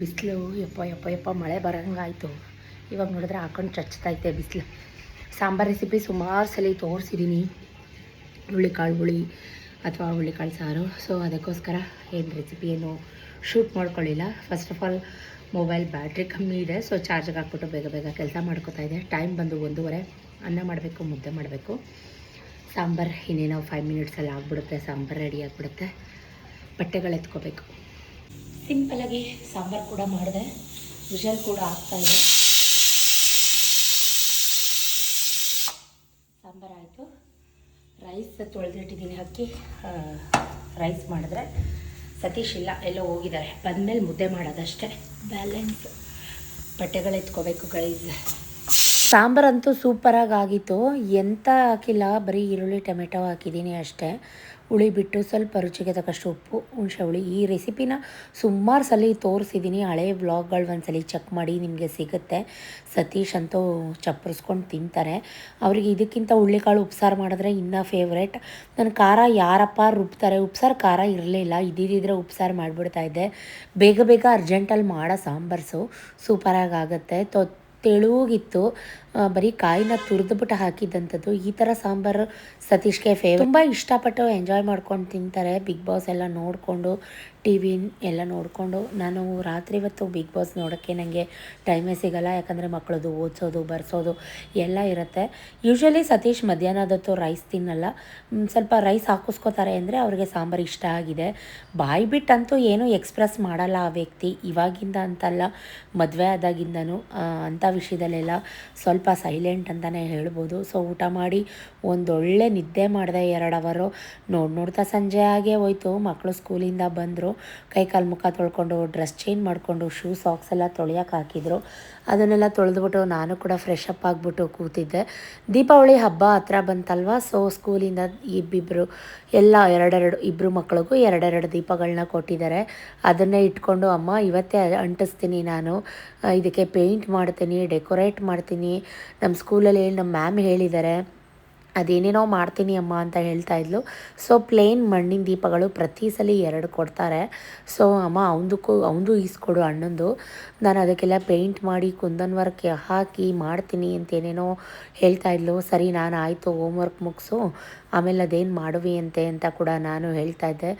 ಬಿಸಿಲು, ಯಪ್ಪ ಯಪ್ಪ ಯಪ್ಪ, ಮಳೆ ಬರೋಂಗಾಯ್ತು ಇವಾಗ ನೋಡಿದ್ರೆ ಹಾಕೊಂಡು ಚಚ್ತೈತೆ ಬಿಸಿಲು. ಸಾಂಬಾರು ರೆಸಿಪಿ ಸುಮಾರು ಸಲ ತೋರಿಸಿದ್ದೀನಿ ಹುಳ್ಳಿಕಾಳು ಹುಳಿ ಅಥವಾ ಹುಳ್ಳಿಕಾಳು ಸಾರು. ಸೊ ಅದಕ್ಕೋಸ್ಕರ ಏನು ರೆಸಿಪಿ ಏನು shoot ಮಾಡ್ಕೊಳ್ಳಿಲ್ಲ. First of all mobile battery ಕಮ್ಮಿ ಇದೆ ಸೊ ಚಾರ್ಜ್ಗೆ ಹಾಕ್ಬಿಟ್ಟು ಬೇಗ ಬೇಗ ಕೆಲಸ ಮಾಡ್ಕೋತಾ ಇದೆ ಟೈಮ್ ಬಂದು ಒಂದೂವರೆ, ಅನ್ನ ಮಾಡಬೇಕು, ಮುದ್ದೆ ಮಾಡಬೇಕು. ಸಾಂಬಾರು ಇನ್ನೇನೋ ಫೈವ್ ಮಿನಿಟ್ಸಲ್ಲಿ ಆಗಿಬಿಡುತ್ತೆ, ಸಾಂಬಾರು ರೆಡಿ ಆಗಿಬಿಡುತ್ತೆ. ಬಟ್ಟೆಗಳು ಎತ್ಕೋಬೇಕು. ಸಿಂಪಲಾಗಿ ಸಾಂಬಾರು ಕೂಡ ಮಾಡಿದೆ. ವಿಷಲ್ ಕೂಡ ಆಗ್ತಾ ಇದೆ. ಸಾಂಬಾರು ಆಯಿತು. ರೈಸ್ ತೊಳೆದಿಟ್ಟಿದ್ದೀನಿ ಅಕ್ಕಿ. ರೈಸ್ ಮಾಡಿದ್ರೆ ಸತೀಶ್ ಇಲ್ಲ, ಎಲ್ಲೋ ಹೋಗಿದ್ದಾರೆ. ಬಂದಮೇಲೆ ಮುದ್ದೆ ಮಾಡೋದಷ್ಟೇ. ಬ್ಯಾಲೆನ್ಸ್. ಬಟ್ಟೆಗಳು ಎತ್ಕೋಬೇಕು ಗೈಸ್ ಸಾಂಬಾರಂತೂ ಸೂಪರಾಗಿ ಆಗಿತ್ತು. ಎಂತ ಹಾಕಿಲ್ಲ, ಬರೀ ಈರುಳ್ಳಿ, ಟೊಮೆಟೊ ಹಾಕಿದ್ದೀನಿ ಅಷ್ಟೇ. ಹುಳಿ ಬಿಟ್ಟು ಸ್ವಲ್ಪ ರುಚಿಗೆ ತಕ್ಕಷ್ಟು ಉಪ್ಪು ಹುಣಸೆ ಹುಳಿ. ಈ ರೆಸಿಪಿನ ಸುಮಾರು ಸಲ ತೋರಿಸಿದ್ದೀನಿ ಹಳೆ ವ್ಲಾಗ್ಗಳು ಒಂದ್ಸಲಿ ಚೆಕ್ ಮಾಡಿ ನಿಮಗೆ ಸಿಗುತ್ತೆ. ಸತೀಶ್ ಅಂತೂ ಚಪ್ಪರಿಸ್ಕೊಂಡು ತಿಂತಾರೆ. ಅವರಿಗೆ ಇದಕ್ಕಿಂತ ಹುಳ್ಳಿಕಾಳು ಉಪ್ಸಾರು ಮಾಡಿದ್ರೆ ಇನ್ನೂ ಫೇವ್ರೇಟ್ ನನ್ನ ಖಾರ ಯಾರಪ್ಪ ರುಬ್ತಾರೆ? ಉಪ್ಸಾರು ಖಾರ ಇರಲಿಲ್ಲ. ಇದ್ದಿದ್ದರೆ ಉಪ್ಸಾರು ಮಾಡಿಬಿಡ್ತಾ ಇದ್ದೆ. ಬೇಗ ಬೇಗ ಅರ್ಜೆಂಟಲ್ಲಿ ಮಾಡೋ ಸಾಂಬಾರ್ಸು. ಸೂಪರಾಗಿ ಆಗುತ್ತೆ. ತೊ ತೆಳುಗಿತ್ತು ಆ, ಬರೀ ಕಾಯಿನ ತುರಿದ್ಬಿಟ್ಟು ಹಾಕಿದ್ದಂಥದ್ದು ಈ ಥರ ಸಾಂಬಾರು ಸತೀಶ್ಗೆ ಫೇವ್ ತುಂಬ ಇಷ್ಟಪಟ್ಟು ಎಂಜಾಯ್ ಮಾಡ್ಕೊಂಡು ತಿಂತಾರೆ ಬಿಗ್ ಬಾಸ್ ಎಲ್ಲ ನೋಡಿಕೊಂಡು ಟಿ ವಿ ಎಲ್ಲ ನೋಡಿಕೊಂಡು. ನಾನು ರಾತ್ರಿ ಹೊತ್ತು ಬಿಗ್ ಬಾಸ್ ನೋಡೋಕ್ಕೆ ನನಗೆ ಟೈಮೇ ಸಿಗಲ್ಲ, ಯಾಕಂದರೆ ಮಕ್ಕಳದು ಓದಿಸೋದು, ಬರ್ಸೋದು ಎಲ್ಲ ಇರುತ್ತೆ. ಯೂಶ್ವಲಿ ಸತೀಶ್ ಮಧ್ಯಾಹ್ನದೊತ್ತು ರೈಸ್ ತಿನ್ನಲ್ಲ. ಸ್ವಲ್ಪ ರೈಸ್ ಹಾಕಿಸ್ಕೋತಾರೆ ಅಂದರೆ ಅವ್ರಿಗೆ ಸಾಂಬಾರು ಇಷ್ಟ ಆಗಿದೆ. ಬಾಯಿ ಬಿಟ್ಟಂತೂ ಏನೂ ಎಕ್ಸ್ಪ್ರೆಸ್ ಮಾಡಲ್ಲ ಆ ವ್ಯಕ್ತಿ. ಇವಾಗಿಂದ ಅಂತಲ್ಲ, ಮದುವೆ ಆದಾಗಿಂದನೂ ಅಂಥ ವಿಷಯದಲ್ಲೆಲ್ಲ ಸ್ವಲ್ಪ ಸೈಲೆಂಟ್ ಅಂತಲೇ ಹೇಳ್ಬೋದು. ಸೊ ಊಟ ಮಾಡಿ ಒಂದೊಳ್ಳೆ ನಿದ್ದೆ ಮಾಡಿದೆ ಎರಡು ಅವರು. ನೋಡಿ ನೋಡ್ತಾ ಸಂಜೆ ಆಗೇ ಹೋಯ್ತು. ಮಕ್ಕಳು ಸ್ಕೂಲಿಂದ ಬಂದರು. ಕೈ ಕಾಲು ಮುಖ ತೊಳ್ಕೊಂಡು ಡ್ರೆಸ್ ಚೇಂಜ್ ಮಾಡಿಕೊಂಡು ಶೂ ಸಾಕ್ಸ್ ಎಲ್ಲ ತೊಳೆಯೋಕೆ ಹಾಕಿದ್ರು. ಅದನ್ನೆಲ್ಲ ತೊಳೆದ್ಬಿಟ್ಟು ನಾನು ಕೂಡ ಫ್ರೆಶ್ ಅಪ್ ಆಗಿಬಿಟ್ಟು ಕೂತಿದ್ದೆ. ದೀಪಾವಳಿ ಹಬ್ಬ ಹತ್ರ ಬಂತಲ್ವ? ಸೊ ಸ್ಕೂಲಿಂದ ಇಬ್ಬಿಬ್ಬರು ಎಲ್ಲ ಎರಡೆರಡು ಇಬ್ಬರು ಮಕ್ಕಳಿಗೂ ಎರಡೆರಡು ದೀಪಗಳನ್ನ ಕೊಟ್ಟಿದ್ದಾರೆ. ಅದನ್ನೇ ಇಟ್ಕೊಂಡು, ಅಮ್ಮ, ಇವತ್ತೇ ಅಂಟಿಸ್ತೀನಿ ನಾನು. ಇದಕ್ಕೆ ಪೇಂಟ್ ಮಾಡ್ತೀನಿ, ಡೆಕೋರೇಟ್ ಮಾಡ್ತೀನಿ. ನಮ್ಮ ಸ್ಕೂಲಲ್ಲಿ ನಮ್ಮ ಮ್ಯಾಮ್ ಹೇಳಿದ್ದಾರೆ, ಅದೇನೇನೋ ಮಾಡ್ತೀನಿ ಅಮ್ಮ ಅಂತ ಹೇಳ್ತಾ ಇದ್ಲು. ಸೊ, ಪ್ಲೇನ್ ಮಣ್ಣಿನ ದೀಪಗಳು ಪ್ರತಿ ಸಲ ಎರಡು ಕೊಡ್ತಾರೆ. ಸೊ, ಅಮ್ಮ, ಅವನದಕ್ಕೂ, ಅವನದು ಈಸ್ಕೊಡು ಅಣ್ಣಂದು. ನಾನು ಅದಕ್ಕೆಲ್ಲ ಪೇಂಟ್ ಮಾಡಿ ಕುಂದನ್ ವರ್ಕ್ ಹಾಕಿ ಮಾಡ್ತೀನಿ ಅಂತ ಏನೇನೋ ಹೇಳ್ತಾ ಇದ್ಲು. ಸರಿ, ನಾನು ಆಯಿತು ಹೋಮ್ ವರ್ಕ್ ಮುಗಿಸು. ಆಮೇಲೆ ಅದೇನು ಮಾಡುವಿ ಅಂತೆ ಅಂತ ಕೂಡ ನಾನು ಹೇಳ್ತಾ ಇದ್ದೆ.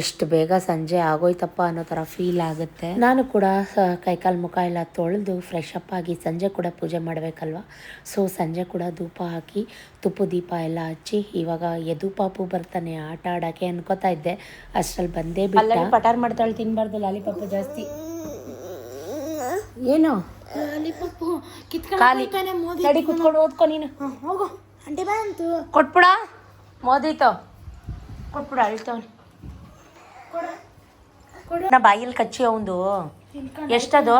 ಎಷ್ಟು ಬೇಗ ಸಂಜೆ ಆಗೋಯ್ತಪ್ಪ ಅನ್ನೋ ಥರ ಫೀಲ್ ಆಗುತ್ತೆ. ನಾನು ಕೂಡ ಕೈಕಾಲು ಮುಖ ಎಲ್ಲ ತೊಳೆದು ಫ್ರೆಶ್ ಅಪ್ ಆಗಿ ಸಂಜೆ ಕೂಡ ಪೂಜೆ ಮಾಡಬೇಕಲ್ವ? ಸೊ ಸಂಜೆ ಕೂಡ ಧೂಪ ಹಾಕಿ ತುಪ್ಪ ದೀಪ ಎಲ್ಲ ಹಚ್ಚಿ ಇವಾಗ ಯದು ಪಾಪು ಬರ್ತಾನೆ ಆಟ ಆಡೋಕ್ಕೆ ಅನ್ಕೋತಾ ಇದ್ದೆ. ಅಷ್ಟರಲ್ಲಿ ಬಂದೇ ಬಿಟ್ಟ. ಪಟಾರ್ ಮಾಡ್ತಾಳೆ ತಿನ್ಬಾರ್ದು ಲಾಲಿಪಾಪ ಜಾಸ್ತಿ. ಏನು? ಲಾಲಿಪಾಪು ಕುತ್ಕೊಂಡು ಓದ್ಕೊ ನೀನು. ಹೋಗು. ಅಂಟಿ ಬಂತು. ಕೊಟ್ಬಿಡ. ಮೋದಿತೋ ಕೊಟ್ಬಿಡ ಅಳ್ತವನಿ ನಾ ಬಾಯಲ್ಲಿ ಕಚ್ಚಿ ಅವಂದು. ಎಷ್ಟದು?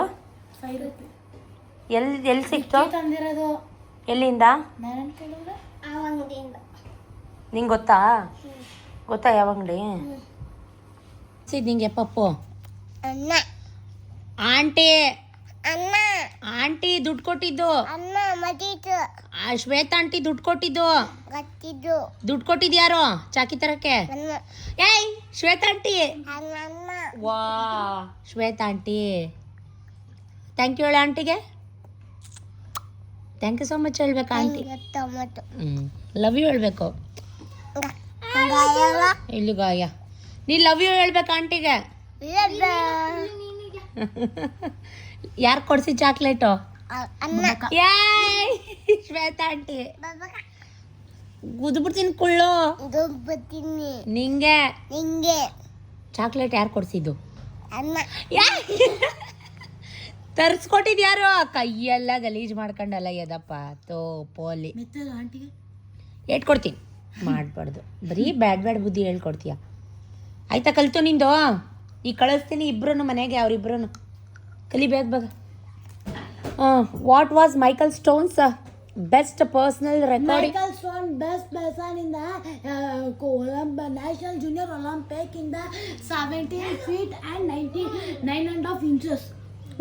ಎಲ್ಲಿ ಎಲ್ಲಿ ಸಿಕ್ತು? ತಂದಿರೋದು ಎಲ್ಲಿಂದ? ನಿಂಗೆ ಗೊತ್ತಾ? ಗೊತ್ತಾ ಯಾವ ಅಂಗಡಿ? ನಿಂಗೆ ಪಪ್ಪು. ಆಂಟಿ ಅನ್ನ ಆಂಟಿ ದುಡ್ಡು ಕೊಟ್ಟಿದ್ದು. ಅಮ್ಮ ಮದೀತು ಆ ಶ್ವೇತಾ ಆಂಟಿ ದುಡ್ಡು ಕೊಟ್ಟಿದ್ದು. ಗೊತ್ತಿದ್ದು. ದುಡ್ಡು ಕೊಟ್ಟಿದ್ಯಾರೋ ಚಾಕಿ ತರಕ್ಕೆ? ಅಮ್ಮ. ಏಯ್ ಶ್ವೇತಾ ಆಂಟಿ. ಅಮ್ಮ ವಾ ಶ್ವೇತಾ ಆಂಟಿ. ಥ್ಯಾಂಕ್ ಯು ಹೇಳ ಆಂಟಿಗೆ. ಥ್ಯಾಂಕ್ ಯು ಸೋ ಮಚ್ ಹೇಳ್ಬೇಕು ಆಂಟಿ. ಟೊಮೊಟೊ ಹ್ಞೂ ಲವ್ ಯು ಹೇಳ್ಬೇಕು. ಇಲ್ಲಿ ಗಾಯ. ನೀ ಲವ್ ಯು ಹೇಳ್ಬೇಕು ಆಂಟಿಗೆ. <laughs> ಯಾರು ಕೊಡ್ಸಿ ಚಾಕ್ಲೇಟು? ಶ್ವೇತಾ ಆಂಟಿ. ಗುದ್ಬಿಡ್ತೀನಿ ಕುಳ್ಳು. ನಿಂಗೆ. ನಿಂಗೆ. ಚಾಕ್ಲೇಟ್ ಯಾರು ಕೊಡ್ಸಿದ್ದು? ಅನ್ನ. ತರ್ಸ್ಕೊಟ್ಟಿದ್ ಯಾರು? ಕೈಯೆಲ್ಲ ಗಲೀಜ್ ಮಾಡ್ಕೊಂಡಲ್ಲ ಎದಪ್ಪ ತೋ ಪೋಲಿ ಹೇಳ್ಕೊಡ್ತೀನಿ. ಮಾಡಬಾರ್ದು. ಬರೀ ಬ್ಯಾಡ್ ಬ್ಯಾಡ್ ಬುದ್ಧಿ ಹೇಳ್ಕೊಡ್ತೀಯ. ಆಯ್ತಾ ಕಲಿತು ನಿಂದು? ಈಗ ಕಳಿಸ್ತೀನಿ ಇಬ್ರು ಮನೆಗೆ ಅವ್ರಿಬ್ರು ಕಲಿಬೇಕು ಬಗ what was Michael Stone's best personal recording Michael Stone best ಬೆಸನಿಂದ ಒಲಂಪ ನ್ಯಾಷನಲ್ ಜೂನಿಯರ್ ಒಲಿಂಪಿಕ್ ಇಂದ seventeen feet and ninety nine and half inches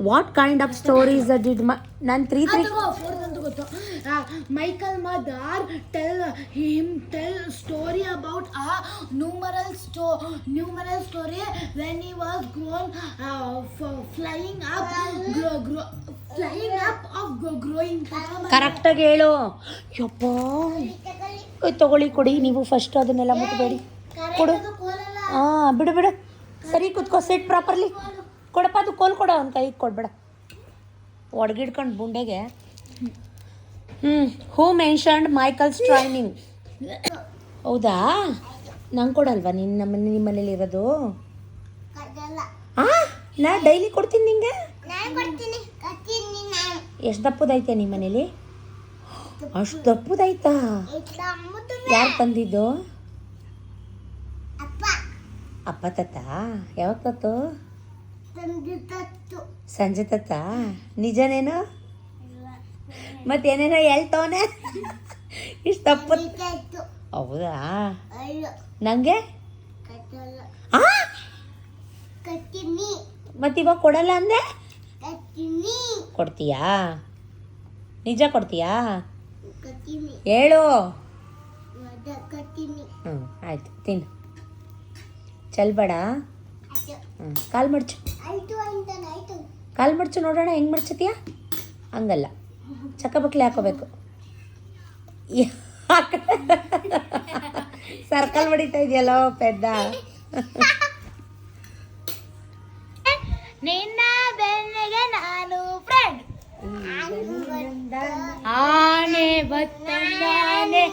what kind of stories did ನಾನು ತ್ರೀ ತ್ರೀ ಫೋರ್ತ್ ಗೊತ್ತು. Michael mother tell him tell story about a numeral stove numeral story when he was grown flying up flying up of growing ಕರೆಕ್ಟಾಗಿ ಹೇಳು. ಯಪ್ಪ. ತಗೊಳ್ಳಿ ಕೊಡಿ. ನೀವು first ಅದನ್ನೆಲ್ಲ ಮುಟ್ಬೇಡಿ. ಕೊಡು. ಹಾಂ ಬಿಡು ಬಿಡು. ಸರಿ ಕುತ್ಕೋ. ಸೆಟ್ ಪ್ರಾಪರ್ಲಿ ಕೊಡಪ್ಪ ಅದು ಕೋಲ್ ಕೊಡ ಅವ್ನ ಕೈಗೆ ಕೊಡ್ಬೇಡ. ಒಡಗಿಡ್ಕೊಂಡು ಬುಂಡೆಗೆ. ಹ್ಞೂ ಹೂ ಮೆನ್ಷನ್ಡ್ ಮೈಕಲ್ಸ್ ಟ್ರೈನಿಂಗ್ ಹೌದಾ? ನಂಗೆ ಕೊಡಲ್ವಾ ನಿನ್ನ ಮನೆ ನಿಮ್ಮ ಮನೇಲಿ ಇರೋದು? ಹಾಂ ನಾ ಡೈಲಿ ಕೊಡ್ತೀನಿ ನಿಂಗೆ? ಎಷ್ಟು ದಪ್ಪದೈತೆ ನಿಮ್ಮ ಮನೇಲಿ? ಅಷ್ಟು ದಪ್ಪದೈತಾ? ಯಾರು ತಂದಿದ್ದು? ಅಪ್ಪ. ತತ್ತ ಯಾವಾಗ ತತ್ತು ಸಂಜೆ ತತ್ತ. ನಿಜನೇನು? ಮತ್ತೇನೇನೋ ಹೇಳ್ತವನೆ? ಇಷ್ಟು ತಪ್ಪು ಹೌದಾ? ನಂಗೆ? ನನಗೆ ಕತ್ತಲ್ಲ ಆ? ಕತ್ತೀನಿ. ಮತ್ತೆ ಇವಾಗ ಕೊಡಲ್ಲ ಅಂದೆ? ಕೊಡ್ತೀಯಾ? ನಿಜ ಕೊಡ್ತೀಯಾ? ಹೇಳು. ಹ್ಞೂ ಆಯ್ತು ತಿನ್ನು. ಚಲ್ಬೇಡ ಹ್ಞೂ ಕಾಲು ಮಡ್ಚು. ಕಾಲು ಮಡ್ಚು ನೋಡೋಣ ಹೆಂಗೆ ಮಡ್ಚತೀಯ ಹಂಗಲ್ಲ. ಚಕ್ಕಬಕ್ಲಿ ಹಾಕೋಬೇಕು. ಸರ್ಕಲ್ ಹೊಡಿತಾ ಇದೆಯಲ್ಲ ಪೆದ್ದ. ನಿನ್ನ ಬೆನ್ನಿಗೆ ನಾನು ಫ್ರೆಂಡ್ ಆನೆ ಬತ್ತಂದಾನೆ.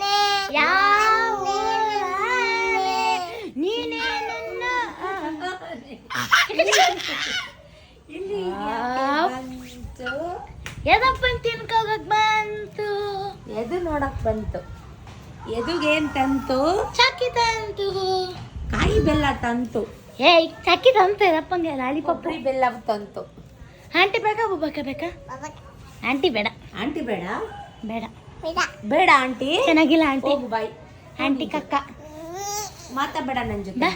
ಯಾವ ನೀನೇ ನನ್ನ ಎದಪ್ಪನ್ ತಿನ್ಕೋಗಕ್ ಬಂತು? ಎದು ನೋಡಕ್ ಬಂತು. ಎದುಗೇನ್ ತಂತು? ಚಕ್ಕಿ ತಂತು. ಕಾಯಿ ಬೆಲ್ಲ ತಂತು. ಏಯ್ ಚಕ್ಕಿ ತಂತು ಎದಪ್ಪಂಗೆ ಲಾಲಿಪಾಪ್? ಬೆಲ್ಲ ತಂತು. ಆಂಟಿ ಬೇಕಾ ಬೊಬ್ಬಕ್ಕ ಬೇಕಾ? ಆಂಟಿ ಬೇಡ. ಆಂಟಿ ಬೇಡ? ಬೇಡ. ಬೇಡ ಆಂಟಿ. ಚೆನ್ನಾಗಿಲ್ಲ ಆಂಟಿ. ಬಾಯ್. ಆಂಟಿ ಕಕ್ಕ. ಮಾತಾಬೇಡ ನನ್ನ ಜೊತೆ.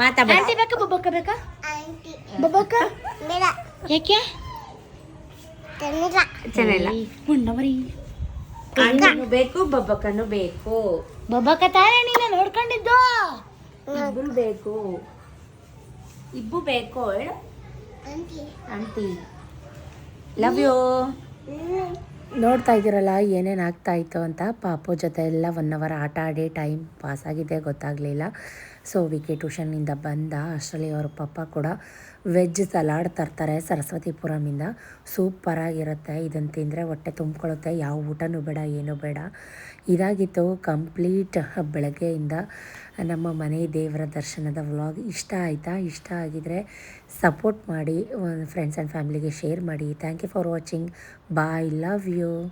ಮಾತಾಡಬೇಡ. ಆಂಟಿ ಬೇಕಾ ಬೊಬ್ಬಕ್ಕ ಬೇಕಾ? ಬೊಬ್ಬಕ್ಕ? ಬೇಡ ಯಾಕೆ ಚೆನ್ನಾಗಿಲ್ಲ. ಮುಂಡವರಿ ಅಣ್ಣನು ಬೇಕು ಬಬ್ಬಕ್ಕನು ಬೇಕು. ಬೊಬ್ಬಕ್ಕ ತಾನೇ ನೀನು ನೋಡ್ಕೊಂಡಿದ್ದು? ಇಬ್ಬರು ಬೇಕು. ಇಬ್ಬರು ಬೇಕು ಹೇಳು. ಆಂಟಿ. ಲವ್ ಯು ನೋಡ್ತಾ ಇದ್ದೀರಲ್ಲ, ಏನೇನು ಆಗ್ತಾಯಿತ್ತು ಅಂತ? ಪಾಪು ಜೊತೆ ಎಲ್ಲ ಒನ್ ಅವರ್ ಆಟ ಆಡಿ ಟೈಮ್ ಪಾಸ್ ಆಗಿದೆ, ಗೊತ್ತಾಗಲಿಲ್ಲ. ಸೊ ವಿಕೆ ಟ್ಯೂಷನ್ನಿಂದ ಬಂದ. ಅಷ್ಟರಲ್ಲಿ ಅವ್ರ ಪಪ್ಪ ಕೂಡ ವೆಜ್ ಸಲಾಡ್ ತರ್ತಾರೆ ಸರಸ್ವತಿಪುರಮಿಂದ ಸೂಪರಾಗಿರುತ್ತೆ ಇದನ್ನು ತಿಂದರೆ ಹೊಟ್ಟೆ ತುಂಬ್ಕೊಳ್ಳುತ್ತೆ. ಯಾವ ಊಟನೂ ಬೇಡ, ಏನೂ ಬೇಡ. ಇದಾಗಿತ್ತು ಕಂಪ್ಲೀಟ್ ಬೆಳಗ್ಗೆಯಿಂದ. ನಮ್ಮ ಮನೆ ದೇವರ ದರ್ಶನದ ವ್ಲಾಗ್ ಇಷ್ಟ ಆಯಿತಾ? ಇಷ್ಟ ಆಗಿದರೆ ಸಪೋರ್ಟ್ ಮಾಡಿ ಫ್ರೆಂಡ್ಸ್ ಆ್ಯಂಡ್ ಫ್ಯಾಮಿಲಿಗೆ ಶೇರ್ ಮಾಡಿ. Thank you for watching bye love you